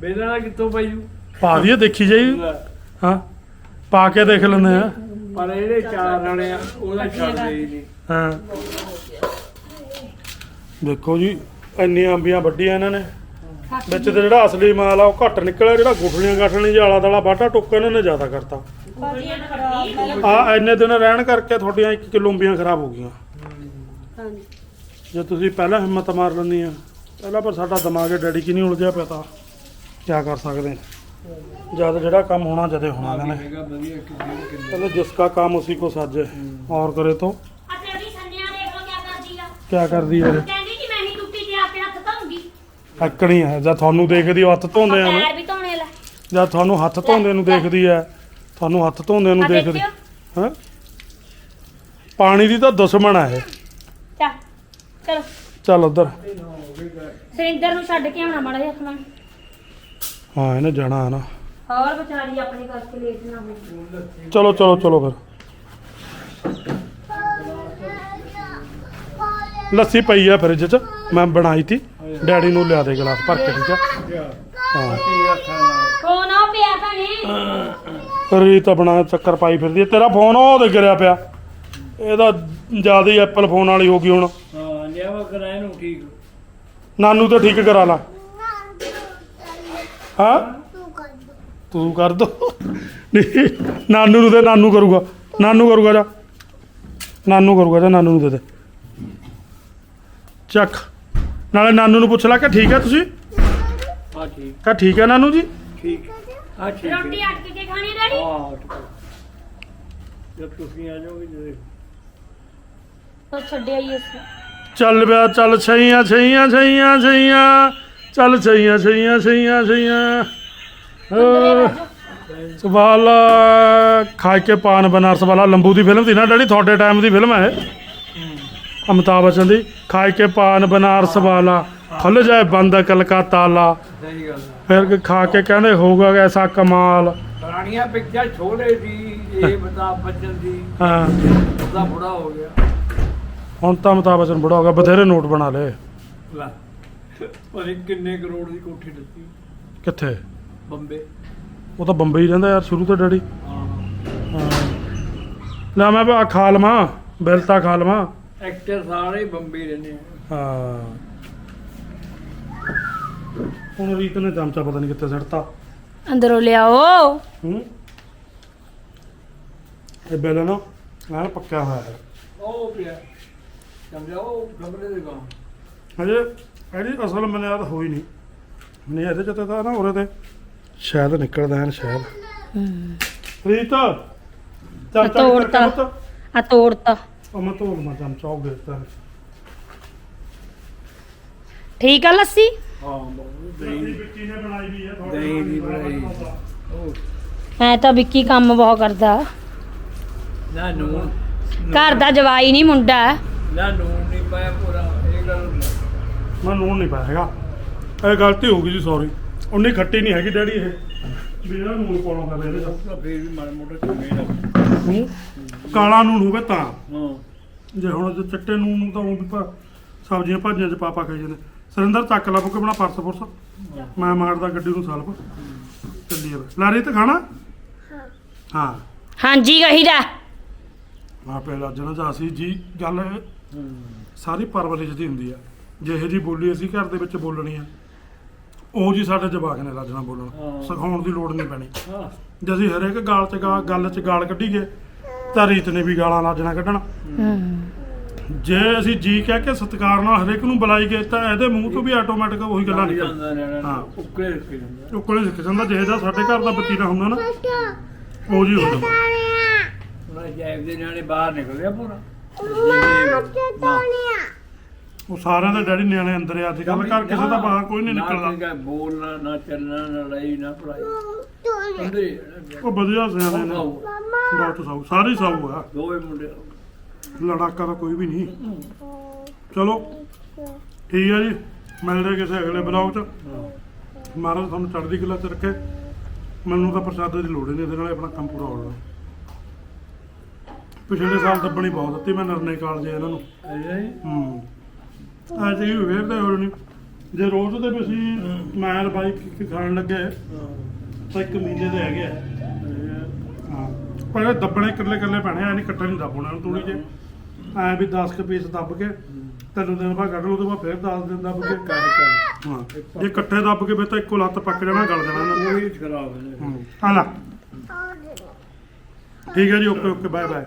ਬੇਲਾਂ ਦਾ ਕਿੱਥੋਂ ਪਈੂ ਪਾ ਦਈਏ ਦੇਖੀ ਜਾਈ। ਹਾਂ? ਪਾ ਕੇ ਦੇਖ ਲੈਂਦੇ ਆ। ਪਰ ਇਹਦੇ ਚਾਰ ਨਾਲੇ ਆ ਉਹਦਾ ਛੱਡਦੇ ਹੀ ਨਹੀਂ। ਹਾਂ? ਦੇਖੋ ਜੀ ਇੰਨੀਆਂ ਅੰਬੀਆਂ ਵੱਡੀਆਂ ਇਹਨਾਂ ਨੇ। ਵਿੱਚ ਤੇ ਜਿਹੜਾ ਅਸਲੀ ਮਾਲ ਆ ਉਹ ਘੱਟ ਨਿਕਲਿਆ ਜਿਹੜਾ ਗੁਠਲੀਆਂ ਗਾਠਲੀਆਂ ਜਿਹਾ ਆਲਾ ਦਾਲਾ ਬਾਟਾ ਟੁੱਕਾ ਇਹਨਾਂ ਨੇ ਜ਼ਿਆਦਾ ਕਰਤਾ। ਆ ਇੰਨੇ ਦਿਨ ਰਹਿਣ ਕਰਕੇ ਤੁਹਾਡੀਆਂ ਇੱਕ ਕਿਲੋ ਅੰਬੀਆਂ ਖਰਾਬ ਹੋ ਗਈਆਂ। ਹਾਂਜੀ। ਜੇ ਤੁਸੀਂ ਪਹਿਲਾਂ ਹਿੰਮਤ ਮਾਰ ਲੈਂਦੀ ਆ ਪਹਿਲਾਂ ਪਰ ਸਾਡਾ ਦਿਮਾਗ ਡੈਡੀ ਕੀ ਨਹੀਂ ਉਲਝਿਆ ਪਿਆ ਤਾਂ। ਕੀ ਕਰ ਸਕਦੇ? ਜਦ ਜਿਹੜਾ ਕੰਮ ਹੋਣਾ ਜਦੇ ਹੋਣਾ ਕਹਿੰਦੇ ਕਹਿੰਦੇ ਜਿਸ ਦਾ ਕੰਮ ਉਸੇ ਕੋ ਸਾਜੇ। ਔਰ ਕਰੇ ਤੋਂ। ਅੱਛਾ ਵੀ ਸੰਨਿਆ ਦੇਖ ਕੀ ਕਰਦੀ ਆ। ਕੀ ਕਰਦੀ ਆ ਅੱਕਣੀ ਹੈ ਜਦ ਤੁਹਾਨੂੰ ਦੇਖਦੀ ਉਹ ਹੱਥ ਧੋਂਦੇ ਆ ਪੈਰ ਵੀ ਧੋਣੇ ਲੈ। ਜਦ ਤੁਹਾਨੂੰ ਹੱਥ ਧੋਂਦੇ ਨੂੰ ਦੇਖਦੀ ਹੈ ਤੁਹਾਨੂੰ ਹੱਥ ਧੋਂਦੇ ਨੂੰ ਆ ਦੇਖਦੀ। ਦੇਖਿਓ। ਹਾਂ? ਪਾਣੀ ਦੀ ਤਾਂ ਦੁਸ਼ਮਣ ਹੈ ਇਹ। ਚੱਲ ਚਲੋ। ਚੱਲ ਉਧਰ। ਸੁਰਿੰਦਰ ਨੂੰ ਛੱਡ ਕੇ ਆਉਣਾ ਮਾੜਾ ਜਿਹਾ ਖਣਾ ਹਾਂ ਇਹਨੇ ਜਾਣਾ ਹੈ ਨਾ। ਹੋਰ ਵਿਚਾਰੀ ਆਪਣੇ ਕਰਕੇ ਲੇਟ ਨਾ ਹੋਵੇ ਚਲੋ ਚਲੋ ਚਲੋ ਫਿਰ। ਲੱਸੀ ਪਈ ਆ ਫਰਿੱਜ 'ਚ। ਮੈਂ ਬਣਾਈ ਤੀ। ਡੈਡੀ ਨੂੰ ਲਿਆ ਦੇ ਗਲਾਸ ਭਰ ਕੇ ਠੀਕ ਆ? ਹਾਂ। ਇਹ ਅੱਖਾਂ ਨਾਲ ਫੋਨ ਆ ਪਿਆ ਭੈਣੇ। ਰੀਤ ਆਪਣਾ ਚੱਕਰ ਪਾਈ ਫਿਰਦੀ ਹੈ ਤੇਰਾ ਫੋਨ ਉਹ ਤੇ ਗਿਰਿਆ ਪਿਆ। ਇਹਦਾ ਜ਼ਿਆਦਾ ਹੀ ਐਪਲ ਫੋਨ ਵਾਲੀ ਹੋ ਗਈ ਹੁਣ। ਹਾਂ ਲਿਆਵਾ ਕਰਾਇਆ ਨੂੰ ਠੀਕ। ਨਾਨੂ ਤੇ ਠੀਕ ਕਰਾ ਲਾ। ਹਾਂ? ਤੂੰ ਕਰ ਦੋ। ਨਹੀਂ ਨਾਨੂ ਨੂੰ ਦੇ ਨਾਨੂ ਕਰੂਗਾ। ਨਾਨੂ ਕਰੂਗਾ ਜਾ। ਨਾਨੂ ਕਰੂਗਾ ਜਾ ਨਾਨੂ ਨੂੰ ਦੇ ਦੇ। ਚੱਕ। ਨਾਲੇ ਨਾਨੂ ਨੂੰ ਪੁੱਛ ਲੈ ਕਿ ਠੀਕ ਹੈ ਤੁਸੀਂ? ਹਾਂ ਠੀਕ। ਹੈ ਨਾਨੂ ਜੀ? ਠੀਕ। ਹਾਂ ਠੀਕ ਰੋਟੀ ਹੈ ਅਟਕ ਕੇ ਖਾਣੀ ਡੈਡੀ? ਹਾਂ ਠੀਕ ਹੈ। ਜਦ ਤੁਸੀਂ ਆ ਜਾਓਗੇ ਜਦੇ ਉਹ ਛੱਡਿਆ ਹੀ ਇਸ ਚੱਲ ਪਿਆ ਚੱਲ ਛਈਆਂ ਛਈਆਂ ਛਈਆਂ ਛਈਆਂ ਚੱਲ ਛਈਆਂ ਛਈਆਂ ਛਈਆਂ ਛਈਆਂ ਸਵਾਲ ਖਾਈ ਕੇ ਪਾਨ ਬਨਾਰਸ ਵਾਲਾ ਲੰਬੂ ਦੀ ਫਿਲਮ ਸੀ ਨਾ ਡੈਡੀ? ਤੁਹਾਡੇ ਟਾਈਮ ਦੀ ਫਿਲਮ ਹੈ ਇਹ। ਅਮਿਤਾਭ ਬੱਚਨ ਦੀ ਖਾਈ ਕੇ ਪਾਨ ਬਨਾਰਸ ਵਾਲਾ ਖੁੱਲ ਜਾਏ ਬੰਦ ਕਲ ਕਾ ਤਾਲਾ ਸਹੀ ਗੱਲ ਆ। ਫਿਰ ਖਾ ਕੇ ਕਹਿੰਦੇ ਹੋਊਗਾ ਐਸਾ ਕਮਾਲ। ਪੁਰਾਣੀਆਂ ਪਿਕਚਰ ਛੋਲੇ ਦੀ ਇਹ ਬਤਾ ਬੱਚਨ ਦੀ। ਹਾਂ। ਉਹਦਾ ਬੁੜਾ ਹੋ ਗਿਆ। ਹੁਣ ਤਾਂ ਅਮਿਤਾਭ ਬੱਚਨ ਬੁੜਾ ਹੋ ਗਿਆ ਬਥੇਰੇ ਨੋਟ ਬਣਾ ਲਏ। ਲੈ ਪਰ ਕਿੰਨੇ ਕਰੋੜ ਦੀ ਕੋਠੀ ਦਿੱਤੀ। ਕਿੱਥੇ? ਬੰਬੇ। ਉਹ ਤਾਂ ਬੰਬਈ ਰਹਿੰਦਾ ਯਾਰ ਸ਼ੁਰੂ ਤੋਂ ਡੈਡੀ। ਹਾਂ। ਹਾਂ। ਲੈ ਮੈਂ ਬਾ ਖਾ ਲਵਾਂ ਬਿੱਲ ਤਾਂ ਖਾ ਲਵਾਂ। ਐਕਟਰ ਸਾਰੇ ਬੰਬੇ ਰਹਿੰਦੇ ਆ। ਹਾਂ। ਹੁਣ ਰੀਤ ਨੇ ਚਮਚਾ ਪਤਾ ਨਹੀਂ ਕਿੱਥੇ ਸਿੱਟਤਾ। ਅੰਦਰੋਂ ਲਿਆਓ। ਹੂੰ। ਇਹ ਬਿੱਲ ਨਾ ਐਨ ਪੱਕਿਆ ਹੋਇਆ ਹੈ। ਉਹ ਪਿਆ ਸਮਝਾ ਉਹ ਕਮਰੇ ਦੇ ਗਾਂ ਹਜੇ ਇਹਦੀ ਅਸਲ ਮੈਨੂੰ ਯਾਦ ਹੋਈ ਨਹੀਂ ਨਹੀਂ ਇਹਦੇ ਚ ਤਾਂ ਨਾ ਉਰੇ ਤੇ ਸ਼ਾਇਦ ਨਿਕਲਦਾ ਹੈ ਸ਼ਾਇਦ। ਰੀਤ ਚਮਚਾ ਕਿੱਥੇ ਤੋੜਤਾ। ਆ ਤੋੜਤਾ। ਉਹ ਮੈਂ ਤੋੜ ਮਾ ਚਮਚਾ ਉਹ ਦੇਤਾ। ਠੀਕ ਆ ਲੱਸੀ? ਹਾਂ ਬਹੁਤ ਦਹੀਂ। ਦਹੀਂ ਵਿੱਕੀ ਨੇ ਬਣਾਈ ਵੀ ਹੈ ਥੋੜ੍ਹੀ ਦਹੀਂ ਦੀ ਜਿਹੀ ਬਣਾਈ। ਉਹ ਐ ਤਾਂ ਵਿੱਕੀ ਕੰਮ ਬਹੁਤ ਕਰਦਾ। ਨਾ ਨੂਨ ਘਰ ਦਾ ਜਵਾਈ ਨਹੀਂ ਮੁੰਡਾ। ਨਾ ਨੂਨ ਨਹੀਂ ਪਾਇਆ ਪੂਰਾ ਇਹ ਗੱਲ ਨਹੀਂ। ਮੈਂ ਨੂਣ ਨਹੀਂ ਪਾਇਆ ਹੈਗਾ। ਇਹ ਗਲਤੀ ਹੋ ਗਈ ਜੀ ਸੌਰੀ ਉਨੀ ਖੱਟੀ ਨਹੀਂ ਹੈਗੀ ਡੈਡੀ ਇਹ। ਵੀ ਇਹਦਾ ਨੂਣ ਪਾਉਣਾ ਪਵੇ ਇਹਦੇ ਚ ਤਾਂ ਫੇਰ ਵੀ ਮਾੜਾ ਮੋਟਾ ਚੰਗੇ ਲੱਗਦਾ ਹੂੰ? ਕਾਲਾ ਨੂਣ ਹੋਵੇ ਤਾਂ। ਹਾਂ। ਜੇ ਹੁਣ ਜੇ ਚਿੱਟੇ ਨੂਣ ਨੂੰ ਤਾਂ ਉਹ ਵੀ ਭਾ- ਸਬਜ਼ੀਆਂ ਭਾਜੀਆਂ ਚ ਪਾ ਪਾ ਖਾਈ ਜਾਂਦੇ। ਸਰਿੰਦਰ ਚੱਕ ਲਾ ਬੁੱਕੇ ਬਣਾ ਪਰਸ ਪੁਰਸ। ਮੈਂ ਮਾਰਦਾ ਗੱਡੀ ਨੂੰ ਸਾਲਪ ਚੱਲੀਏ ਬਈ। ਲਾਰੀ ਤੇ ਖਾਣਾ? ਹਾਂ। ਹਾਂਜੀ ਕਹੀਦਾ ਹਾਂ ਪਹਿਲਾਂ ਜਨਾ ਜਾ ਸੀ। ਜੀ ਗੱਲ ਸਾਰੀ ਪਰਵਰਿਸ਼ ਦੀ ਹੁੰਦੀ ਆ। ਜਿਹੇ ਜੀ ਬੋਲੀ ਅਸੀਂ ਘਰ ਦੇ ਵਿੱਚ ਬੋਲਣੀ ਆ ਉਹ ਜੀ ਸਾਡੇ ਜਵਾਕ ਨੇ ਲੱਜਣਾ ਬੋਲਣ। ਹਾਂ। ਸਿਖਾਉਣ ਦੀ ਲੋੜ ਨਹੀਂ ਪੈਣੀ। ਹਾਂ। ਜੇ ਅਸੀਂ ਹਰੇਕ ਗਾਲ ਚ ਗਾ- ਗੱਲ ਚ ਗਾਲ ਕੱਢੀਏ ਤਾਂ ਰੀਤ ਨੇ ਵੀ ਗਾਲਾਂ ਲੱਜਣਾ ਕੱਢਣ। ਜੇ ਅਸੀਂ ਜੀ ਕਹਿ ਕੇ ਸਤਿਕਾਰ ਨਾਲ ਹਰੇਕ ਨੂੰ ਬੁਲਾਈ ਗਏ ਤਾਂ ਇਹਦੇ ਮੂੰਹ ਤੋਂ ਵੀ ਆਟੋਮੈਟਿਕ ਉਹੀ ਗੱਲਾਂ ਨਿਕਲ ਹਾਂ। ਉੱਕੇ ਰੱਖੇ ਜਾਂਦਾ। ਉਹ ਕੋਲੇ ਸਿੱਖ ਜਾਂਦਾ ਜਿਹੇ ਦਾ ਸਾਡੇ ਘਰ ਦਾ ਵਤੀਰਾ ਹੁੰਦਾ ਨਾ ਉਹ ਜੀ ਹੋ ਜਾਂਦਾ। ਉਹਨਾਂ ਜੈਬ ਦੇ ਨਿਆਣੇ ਬਾਹਰ ਨਿਕਲ ਗਿਆ ਪੂਰਾ। ਉਹ ਸਾਰਿਆਂ ਦੇ ਡੈਡੀ ਨਿਆਣੇ ਅੰਦਰ ਆ ਅੱਜ ਕੱਲ ਘਰ ਕਿਸੇ ਦਾ ਬਾਹਰ ਕੋਈ ਨਹੀਂ ਨਿਕਲਦਾ। ਨਾ ਬੋਲਣਾ ਨਾ ਚੱਲਣਾ ਨਾ ਲੜਾਈ ਨਾ ਪੜਾਈ ਅੰਦਰ ਹੀ ਰਹਿਣਾ। ਉਹ ਵਧੀਆ ਸਿਆਣੇ ਨੇ। ਬਹੁਤ ਸਾਊ ਸਾਰੀ ਸਾਊ ਆ। ਦੋਵੇਂ ਮੁੰਡੇ। ਲੜਾਕਾ ਤਾਂ ਕੋਈ ਵੀ ਨਹੀਂ। ਚਲੋ ਠੀਕ ਹੈ ਜੀ। ਮਿਲਦੇ ਕਿਸੇ ਅਗਲੇ ਬਲੌਗ 'ਚ। ਮਹਾਰਾਜ ਤੁਹਾਨੂੰ ਚੜ੍ਹਦੀ ਕਲਾ 'ਚ ਰੱਖੇ। ਮੈਨੂੰ ਤਾਂ ਪ੍ਰਸ਼ਾਦੇ ਦੀ ਲੋੜ ਨਹੀਂ ਇਹਦੇ ਨਾਲ ਆਪਣਾ ਕੰਮ ਪੂਰਾ ਹੋ ਜਾਣਾ ਪਿਛਲੇ ਸਾਲ ਦੱਬਣੀ ਬਹੁਤ ਦਿੱਤੀ ਮੈਂ ਨਰਨੇ ਕਾਲ ਜੇ ਇਹਨਾਂ ਨੂੰ। ਹੂੰ। ਅੱਜ ਹੀ ਵੇਰਦੇ ਹੋ ਨਹੀਂ ਜੇ ਰੋਜ਼ ਦੇ ਵੀ ਅਸੀਂ ਮੈਲ ਬਾਈਕ ਖਾਣ ਲੱਗੇ ਤਾਂ ਇੱਕ ਮਹੀਨੇ ਦੇ ਹੈਗੇ ਆ। ਹਾਂ। ਪਰ ਇਹ ਦੱਬਣੇ ਇਕੱਲੇ ਇਕੱਲੇ ਪੈਣੇ ਆ ਨਹੀਂ ਇਕੱਠਾ ਨਹੀਂ ਦੱਬਣਾ ਥੋੜੀ ਜੇ ਐ ਵੀ 10 ਕੁ ਪੀਸ ਦੱਬ ਕੇ ਤੈਨੂੰ ਦਿਨ ਬਾਅਦ ਕੱਢ ਲਓ ਉਹਦੇ ਬਾਅਦ ਫਿਰ 10 ਦਿਨ ਦੱਬ ਕੇ। ਕਰ ਕਰ ਹਾਂ। ਜੇ ਇਕੱਠੇ ਦੱਬ ਕੇ ਫਿਰ ਤਾਂ ਇੱਕੋ ਲੱਤ ਪੱਕ ਜਾਣਾ ਗਲ ਜਾਣਾ ਇਹਨਾਂ ਨੂੰ ਉਹੀ ਖਰਾਬ ਹੈ ਹੂੰ। ਆ ਲੈ। ਠੀਕ ਹੈ ਜੀ ਓਕੇ ਓਕੇ ਬਾਏ ਬਾਏ।